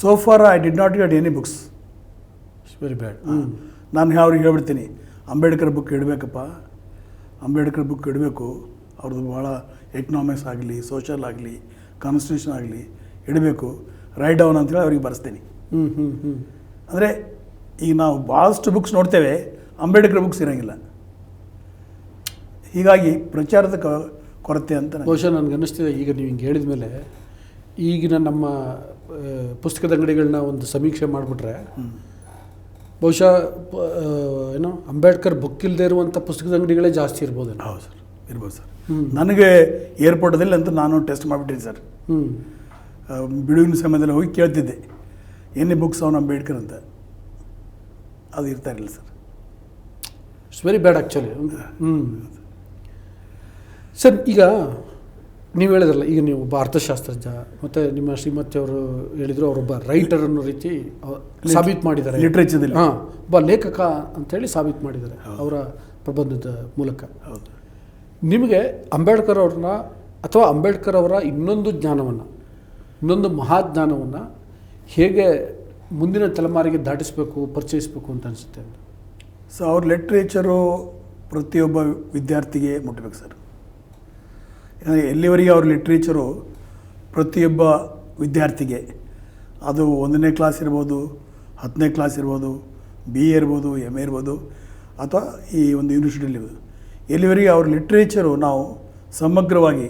[SPEAKER 2] so far I did not get any books
[SPEAKER 1] very bad ಹ್ಞೂ
[SPEAKER 2] ನಾನು ಅವ್ರಿಗೆ ಹೇಳ್ಬಿಡ್ತೀನಿ ಅಂಬೇಡ್ಕರ್ ಬುಕ್ ಇಡಬೇಕಪ್ಪ. ಅಂಬೇಡ್ಕರ್ ಬುಕ್ ಇಡಬೇಕು. ಅವ್ರದ್ದು ಭಾಳ ಎಕನಾಮಿಕ್ಸ್ ಆಗಲಿ ಸೋಷಲ್ ಆಗಲಿ ಕಾನ್ಸ್ಟಿಟ್ಯೂಷನ್ ಆಗಲಿ ಇಡಬೇಕು. ರೈಟ್ ಡೌನ್ ಅಂತೇಳಿ ಅವ್ರಿಗೆ ಬರೆಸ್ತೀನಿ.
[SPEAKER 1] ಹ್ಞೂ ಹ್ಞೂ ಹ್ಞೂ
[SPEAKER 2] ಅಂದರೆ ಈಗ ನಾವು ಭಾಳಷ್ಟು ಬುಕ್ಸ್ ನೋಡ್ತೇವೆ ಅಂಬೇಡ್ಕರ್ ಬುಕ್ಸ್ ಇರೋಂಗಿಲ್ಲ. ಹೀಗಾಗಿ ಪ್ರಚಾರದ ಕೊರತೆ ಅಂತ
[SPEAKER 1] ಬಹುಶಃ ನನಗೆ ಅನ್ನಿಸ್ತಿದೆ ಈಗ ನೀವು ಹಿಂಗೆ ಹೇಳಿದ ಮೇಲೆ ಈಗಿನ ನಮ್ಮ ಪುಸ್ತಕದ ಅಂಗಡಿಗಳನ್ನ ಒಂದು ಸಮೀಕ್ಷೆ ಮಾಡಿಬಿಟ್ರೆ. ಬಹುಶಃ ಏನು ಅಂಬೇಡ್ಕರ್ ಬುಕ್ ಇಲ್ಲದೆ ಇರುವಂಥ ಪುಸ್ತಕದ ಅಂಗಡಿಗಳೇ ಜಾಸ್ತಿ ಇರ್ಬೋದು
[SPEAKER 2] ಹೌದು ಸರ್ ಇರ್ಬೋದು ಸರ್. ನನಗೆ ಏರ್ಪೋರ್ಟದಲ್ಲಿ ಅಂತ ನಾನು ಟೆಸ್ಟ್ ಮಾಡಿಬಿಟ್ಟಿದ್ದೆ ಸರ್.
[SPEAKER 1] ಹ್ಞೂ
[SPEAKER 2] ಬಿಡುವಿನ ಸಮಯದಲ್ಲಿ ಹೋಗಿ ಕೇಳ್ತಿದ್ದೆ ಏನೇ ಬುಕ್ಸ್ ಅವನು ಅಂಬೇಡ್ಕರ್ ಅಂತ? ಅದು ಇರ್ತಾ ಇರಲಿಲ್ಲ sir.
[SPEAKER 1] It's very bad actually ಹ್ಞೂ ಸರ್ ಈಗ ನೀವು ಹೇಳಿದ್ರಲ್ಲ ಈಗ ನೀವು ಒಬ್ಬ ಅರ್ಥಶಾಸ್ತ್ರಜ್ಞ ಮತ್ತು ನಿಮ್ಮ ಶ್ರೀಮತಿಯವರು ಹೇಳಿದರು ಅವರೊಬ್ಬ ರೈಟರ್ ಅನ್ನೋ ರೀತಿ ಸಾಬೀತು ಮಾಡಿದ್ದಾರೆ.
[SPEAKER 2] ಲಿಟ್ರೇಚರ್ದಲ್ಲಿ
[SPEAKER 1] ಹಾಂ ಒಬ್ಬ ಲೇಖಕ ಅಂತೇಳಿ ಸಾಬೀತು ಮಾಡಿದ್ದಾರೆ ಅವರ ಪ್ರಬಂಧದ ಮೂಲಕ.
[SPEAKER 2] ಹೌದು.
[SPEAKER 1] ನಿಮಗೆ ಅಂಬೇಡ್ಕರ್ ಅವ್ರನ್ನ ಅಥವಾ ಅಂಬೇಡ್ಕರ್ ಅವರ ಇನ್ನೊಂದು ಜ್ಞಾನವನ್ನು ಇನ್ನೊಂದು ಮಹಾಜ್ಞಾನವನ್ನು ಹೇಗೆ ಮುಂದಿನ ತಲೆಮಾರಿಗೆ ದಾಟಿಸಬೇಕು ಪರಿಚಯಿಸಬೇಕು ಅಂತ ಅನಿಸುತ್ತೆ
[SPEAKER 2] ಸೊ ಅವ್ರ ಲಿಟ್ರೇಚರು ಪ್ರತಿಯೊಬ್ಬ ವಿದ್ಯಾರ್ಥಿಗೆ ಮುಟ್ಟಬೇಕು ಸರ್ ಎಲ್ಲಿವರೆಗೆ ಅವ್ರ ಲಿಟ್ರೇಚರು ಪ್ರತಿಯೊಬ್ಬ ವಿದ್ಯಾರ್ಥಿಗೆ ಅದು ಒಂದನೇ ಕ್ಲಾಸ್ ಇರ್ಬೋದು ಹತ್ತನೇ ಕ್ಲಾಸ್ ಇರ್ಬೋದು ಬಿ ಎ ಇರ್ಬೋದು ಎಂ ಎ ಇರ್ಬೋದು ಅಥವಾ ಈ ಒಂದು ಯೂನಿವರ್ಸಿಟಿಯಲ್ಲಿ ಎಲ್ಲಿವರೆಗೆ ಅವ್ರ ಲಿಟ್ರೇಚರು ನಾವು ಸಮಗ್ರವಾಗಿ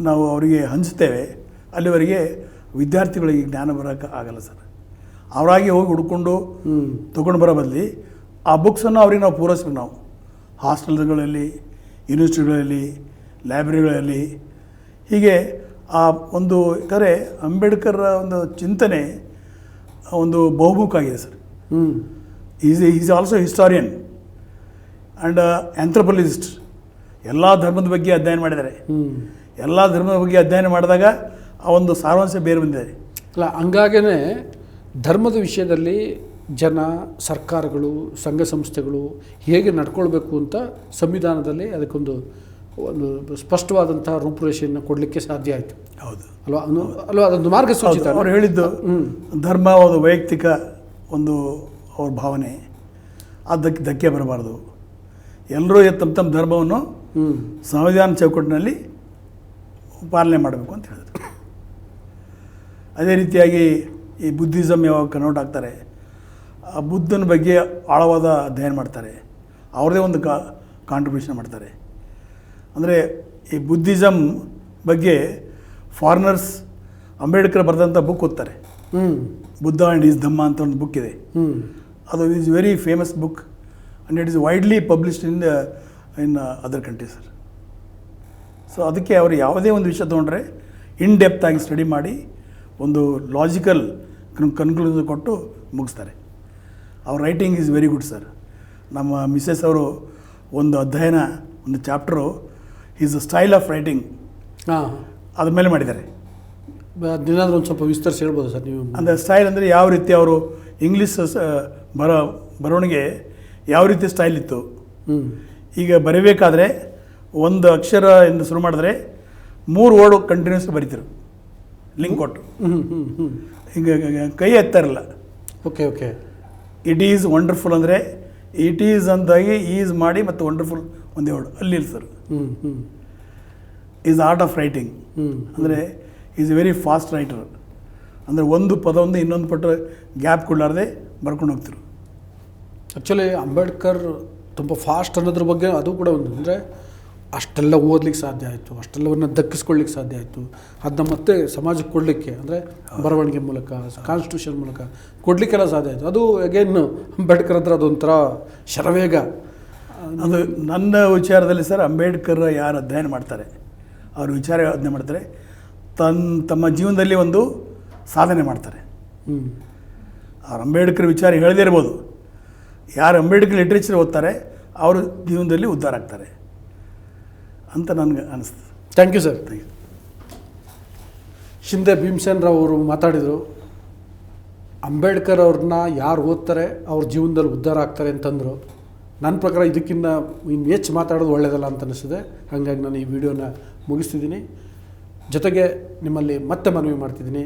[SPEAKER 2] ನಾವು ಅವರಿಗೆ ಹಂಚ್ತೇವೆ ಅಲ್ಲಿವರೆಗೆ ವಿದ್ಯಾರ್ಥಿಗಳಿಗೆ ಜ್ಞಾನ ಬರೋಕ್ಕೆ ಆಗಲ್ಲ ಸರ್. ಅವರಾಗಿ ಹೋಗಿ ಹುಡ್ಕೊಂಡು ತೊಗೊಂಡು ಬರೋ ಬದಲಿ ಆ ಬುಕ್ಸನ್ನು ಅವ್ರಿಗೆ ನಾವು ಪೂರೈಸ್ಬೇಕು ನಾವು. ಹಾಸ್ಟೆಲ್ಗಳಲ್ಲಿ ಯೂನಿವರ್ಸಿಟಿಗಳಲ್ಲಿ ಲೈಬ್ರರಿಗಳಲ್ಲಿ. ಹೀಗೆ ಆ ಒಂದು ಯಾಕಂದರೆ ಅಂಬೇಡ್ಕರ್ ಒಂದು ಚಿಂತನೆ ಒಂದು ಬಹುಮುಖ ಆಗಿದೆ ಸರ್.
[SPEAKER 1] ಹ್ಞೂ
[SPEAKER 2] is is also historian and anthropologist ಎಲ್ಲ ಧರ್ಮದ ಬಗ್ಗೆ ಅಧ್ಯಯನ ಮಾಡಿದ್ದಾರೆ. ಎಲ್ಲ ಧರ್ಮದ ಬಗ್ಗೆ ಅಧ್ಯಯನ ಮಾಡಿದಾಗ ಆ ಒಂದು ಸಾರಾಂಶ ಬೇರೆ ಬಂದಿದೆ.
[SPEAKER 1] ಅಲ್ಲ ಹಂಗಾಗೇ ಧರ್ಮದ ವಿಷಯದಲ್ಲಿ ಜನ ಸರ್ಕಾರಗಳು ಸಂಘ ಸಂಸ್ಥೆಗಳು ಹೇಗೆ ನಡ್ಕೊಳ್ಬೇಕು ಅಂತ ಸಂವಿಧಾನದಲ್ಲಿ ಅದಕ್ಕೊಂದು ಒಂದು ಸ್ಪಷ್ಟವಾದಂತಹ ರೂಪುರೇಷೆಯನ್ನು ಕೊಡಲಿಕ್ಕೆ ಸಾಧ್ಯ ಆಯಿತು.
[SPEAKER 2] ಹೌದು.
[SPEAKER 1] ಅಲ್ವಾ? ಅಲ್ವಾ? ಅದೊಂದು ಮಾರ್ಗಸೂಚಿ?
[SPEAKER 2] ಅವ್ರು ಹೇಳಿದ್ದು. ಧರ್ಮ ಒಂದು ವೈಯಕ್ತಿಕ ಒಂದು ಅವ್ರ ಭಾವನೆ. ಅದಕ್ಕೆ ಧಕ್ಕೆ ಬರಬಾರ್ದು. ಎಲ್ಲರೂ ತಮ್ಮ ತಮ್ಮ ಧರ್ಮವನ್ನು ಸಂವಿಧಾನ ಚೌಕಟ್ಟಿನಲ್ಲಿ ಪಾಲನೆ ಮಾಡಬೇಕು ಅಂತ ಹೇಳಿದ್ರು. ಅದೇ ರೀತಿಯಾಗಿ ಈ ಬುದ್ಧಿಸಮ್ ಯಾವಾಗ ಕನ್ವರ್ಟ್ ಆಗ್ತಾರೆ ಆ ಬುದ್ಧನ ಬಗ್ಗೆ ಆಳವಾದ ಅಧ್ಯಯನ ಮಾಡ್ತಾರೆ. ಅವ್ರದೇ ಒಂದು ಕಾ ಕಾಂಟ್ರಿಬ್ಯೂಷನ್ ಮಾಡ್ತಾರೆ. ಅಂದರೆ ಈ ಬುದ್ಧಿಸಮ್ ಬಗ್ಗೆ ಫಾರಿನರ್ಸ್ ಅಂಬೇಡ್ಕರ್ ಬರೆದಂಥ ಬುಕ್ ಓದ್ತಾರೆ.
[SPEAKER 1] ಹ್ಞೂ
[SPEAKER 2] ಬುದ್ಧ ಆ್ಯಂಡ್ ಈಸ್ ಧಮ್ಮ ಅಂತ ಒಂದು ಬುಕ್ ಇದೆ. ಅದು is very famous book and it is widely published in in other country sir so ಅದಕ್ಕೆ ಅವರು ಯಾವುದೇ ಒಂದು ವಿಷಯ ತೊಗೊಂಡ್ರೆ ಇನ್ ಡೆಪ್ತ್ ಆಗಿ ಸ್ಟಡಿ ಮಾಡಿ ಒಂದು ಲಾಜಿಕಲ್ ಕನ್ಕ್ಲೂಷನ್ ಕೊಟ್ಟು ಮುಗಿಸ್ತಾರೆ. ಅವ್ರ writing is very good sir ನಮ್ಮ ಮಿಸ್ಸೆಸ್ ಅವರು ಒಂದು ಅಧ್ಯಯನ ಒಂದು chapter is a style of writing
[SPEAKER 1] ಹಾಂ.
[SPEAKER 2] ಅದ್ರ ಮೇಲೆ ಮಾಡಿದ್ದಾರೆ.
[SPEAKER 1] ಅದನ್ನೇನಾದ್ರೂ ಒಂದು ಸ್ವಲ್ಪ ವಿಸ್ತರಿಸಿ ಹೇಳ್ಬೋದು ಸರ್ ನೀವು?
[SPEAKER 2] ಅಂದರೆ ಸ್ಟೈಲ್ ಅಂದರೆ ಯಾವ ರೀತಿ ಅವರು ಇಂಗ್ಲೀಷ್ ಬರ ಬರವಣಿಗೆ ಯಾವ ರೀತಿ ಸ್ಟೈಲ್ ಇತ್ತು? ಈಗ ಬರೀಬೇಕಾದ್ರೆ ಒಂದು ಅಕ್ಷರ ಎಂದು ಶುರು ಮಾಡಿದ್ರೆ ಮೂರು ವರ್ಡ್ ಕಂಟಿನ್ಯೂಸ್ ಬರೀತಿರು. ಲಿಂಕ್ ಕೊಟ್ಟು
[SPEAKER 1] ಹ್ಞೂ ಹ್ಞೂ ಹ್ಞೂ
[SPEAKER 2] ಹಿಂಗೆ ಕೈ ಎತ್ತಾರಲ್ಲ
[SPEAKER 1] okay okay.
[SPEAKER 2] It is wonderful ಅಂದರೆ ಇಟ್ ಈಸ್ ಅಂತಾಗಿ ಈಸ್ ಮಾಡಿ ಮತ್ತು ವಂಡರ್ಫುಲ್ ಒಂದೇ ವರ್ಡ್ ಅಲ್ಲಿ sir. Is art of writing
[SPEAKER 1] ಹ್ಞೂ
[SPEAKER 2] ಅಂದರೆ ಈಸ್ ವೆರಿ ಫಾಸ್ಟ್ ರೈಟರ್ ಅಂದರೆ ಒಂದು ಪದವನ್ನು ಇನ್ನೊಂದು ಪಟ್ಟು ಗ್ಯಾಪ್ ಕೊಡಲಾರ್ದೆ ಬರ್ಕೊಂಡು ಹೋಗ್ತಿರು.
[SPEAKER 1] ಆ್ಯಕ್ಚುಲಿ ಅಂಬೇಡ್ಕರ್ ತುಂಬ ಫಾಸ್ಟ್ ಅನ್ನೋದ್ರ ಬಗ್ಗೆ ಅದು ಕೂಡ ಒಂದು. ಅಂದರೆ ಅಷ್ಟೆಲ್ಲ ಓದ್ಲಿಕ್ಕೆ ಸಾಧ್ಯ ಆಯಿತು ಅಷ್ಟೆಲ್ಲವನ್ನ ದಕ್ಕಿಸ್ಕೊಳ್ಳಿಕ್ಕೆ ಸಾಧ್ಯ ಆಯಿತು. ಅದನ್ನ ಮತ್ತೆ ಸಮಾಜಕ್ಕೆ ಕೊಡಲಿಕ್ಕೆ ಅಂದರೆ ಬರವಣಿಗೆ ಮೂಲಕ ಕಾನ್ಸ್ಟಿಟ್ಯೂಷನ್ ಮೂಲಕ ಕೊಡಲಿಕ್ಕೆಲ್ಲ ಸಾಧ್ಯ ಆಯಿತು. ಅದು ಅಗೇನ್ ಅಂಬೇಡ್ಕರ್ ಹತ್ರ ಅದೊಂಥರ ಶರವೇಗ.
[SPEAKER 2] ಅದು ನನ್ನ ವಿಚಾರದಲ್ಲಿ ಸರ್ ಅಂಬೇಡ್ಕರ್ ಯಾರು ಅಧ್ಯಯನ ಮಾಡ್ತಾರೆ ಅವ್ರ ವಿಚಾರ ಅಧ್ಯಯನ ಮಾಡ್ತಾರೆ ತನ್ನ ತಮ್ಮ ಜೀವನದಲ್ಲಿ ಒಂದು ಸಾಧನೆ ಮಾಡ್ತಾರೆ.
[SPEAKER 1] ಹ್ಞೂ
[SPEAKER 2] ಅವ್ರು ಅಂಬೇಡ್ಕರ್ ವಿಚಾರ ಹೇಳದೇ ಇರ್ಬೋದು ಯಾರು ಅಂಬೇಡ್ಕರ್ ಲಿಟ್ರೇಚರ್ ಓದ್ತಾರೆ ಅವರು ಜೀವನದಲ್ಲಿ ಉದ್ಧಾರ ಆಗ್ತಾರೆ ಅಂತ ನನಗೆ ಅನಿಸ್ತು.
[SPEAKER 1] Thank you sir thank you Shinde Bhimsen Rao ಅವರು ಮಾತಾಡಿದರು ಅಂಬೇಡ್ಕರ್ ಅವ್ರನ್ನ ಯಾರು ಓದ್ತಾರೆ ಅವ್ರ ಜೀವನದಲ್ಲಿ ಉದ್ಧಾರ ಆಗ್ತಾರೆ ಅಂತಂದರು. ನನ್ನ ಪ್ರಕಾರ ಇದಕ್ಕಿಂತ ಇನ್ನು ಹೆಚ್ಚು ಮಾತಾಡೋದು ಒಳ್ಳೆಯದಲ್ಲ ಅಂತ ಅನ್ನಿಸಿದೆ ಹಾಗಾಗಿ ನಾನು ಈ ವಿಡಿಯೋನ ಮುಗಿಸ್ತಿದ್ದೀನಿ. ಜೊತೆಗೆ ನಿಮ್ಮಲ್ಲಿ ಮತ್ತೆ ಮನವಿ ಮಾಡ್ತಿದ್ದೀನಿ.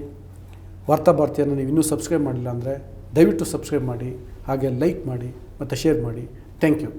[SPEAKER 1] ವಾರ್ತಾ ಭಾರತಿಯನ್ನು ನೀವು ಇನ್ನೂ ಸಬ್ಸ್ಕ್ರೈಬ್ ಮಾಡಿಲ್ಲ ಅಂದರೆ ದಯವಿಟ್ಟು ಸಬ್ಸ್ಕ್ರೈಬ್ ಮಾಡಿ, ಹಾಗೆ ಲೈಕ್ ಮಾಡಿ ಮತ್ತು ಶೇರ್ ಮಾಡಿ. Thank you.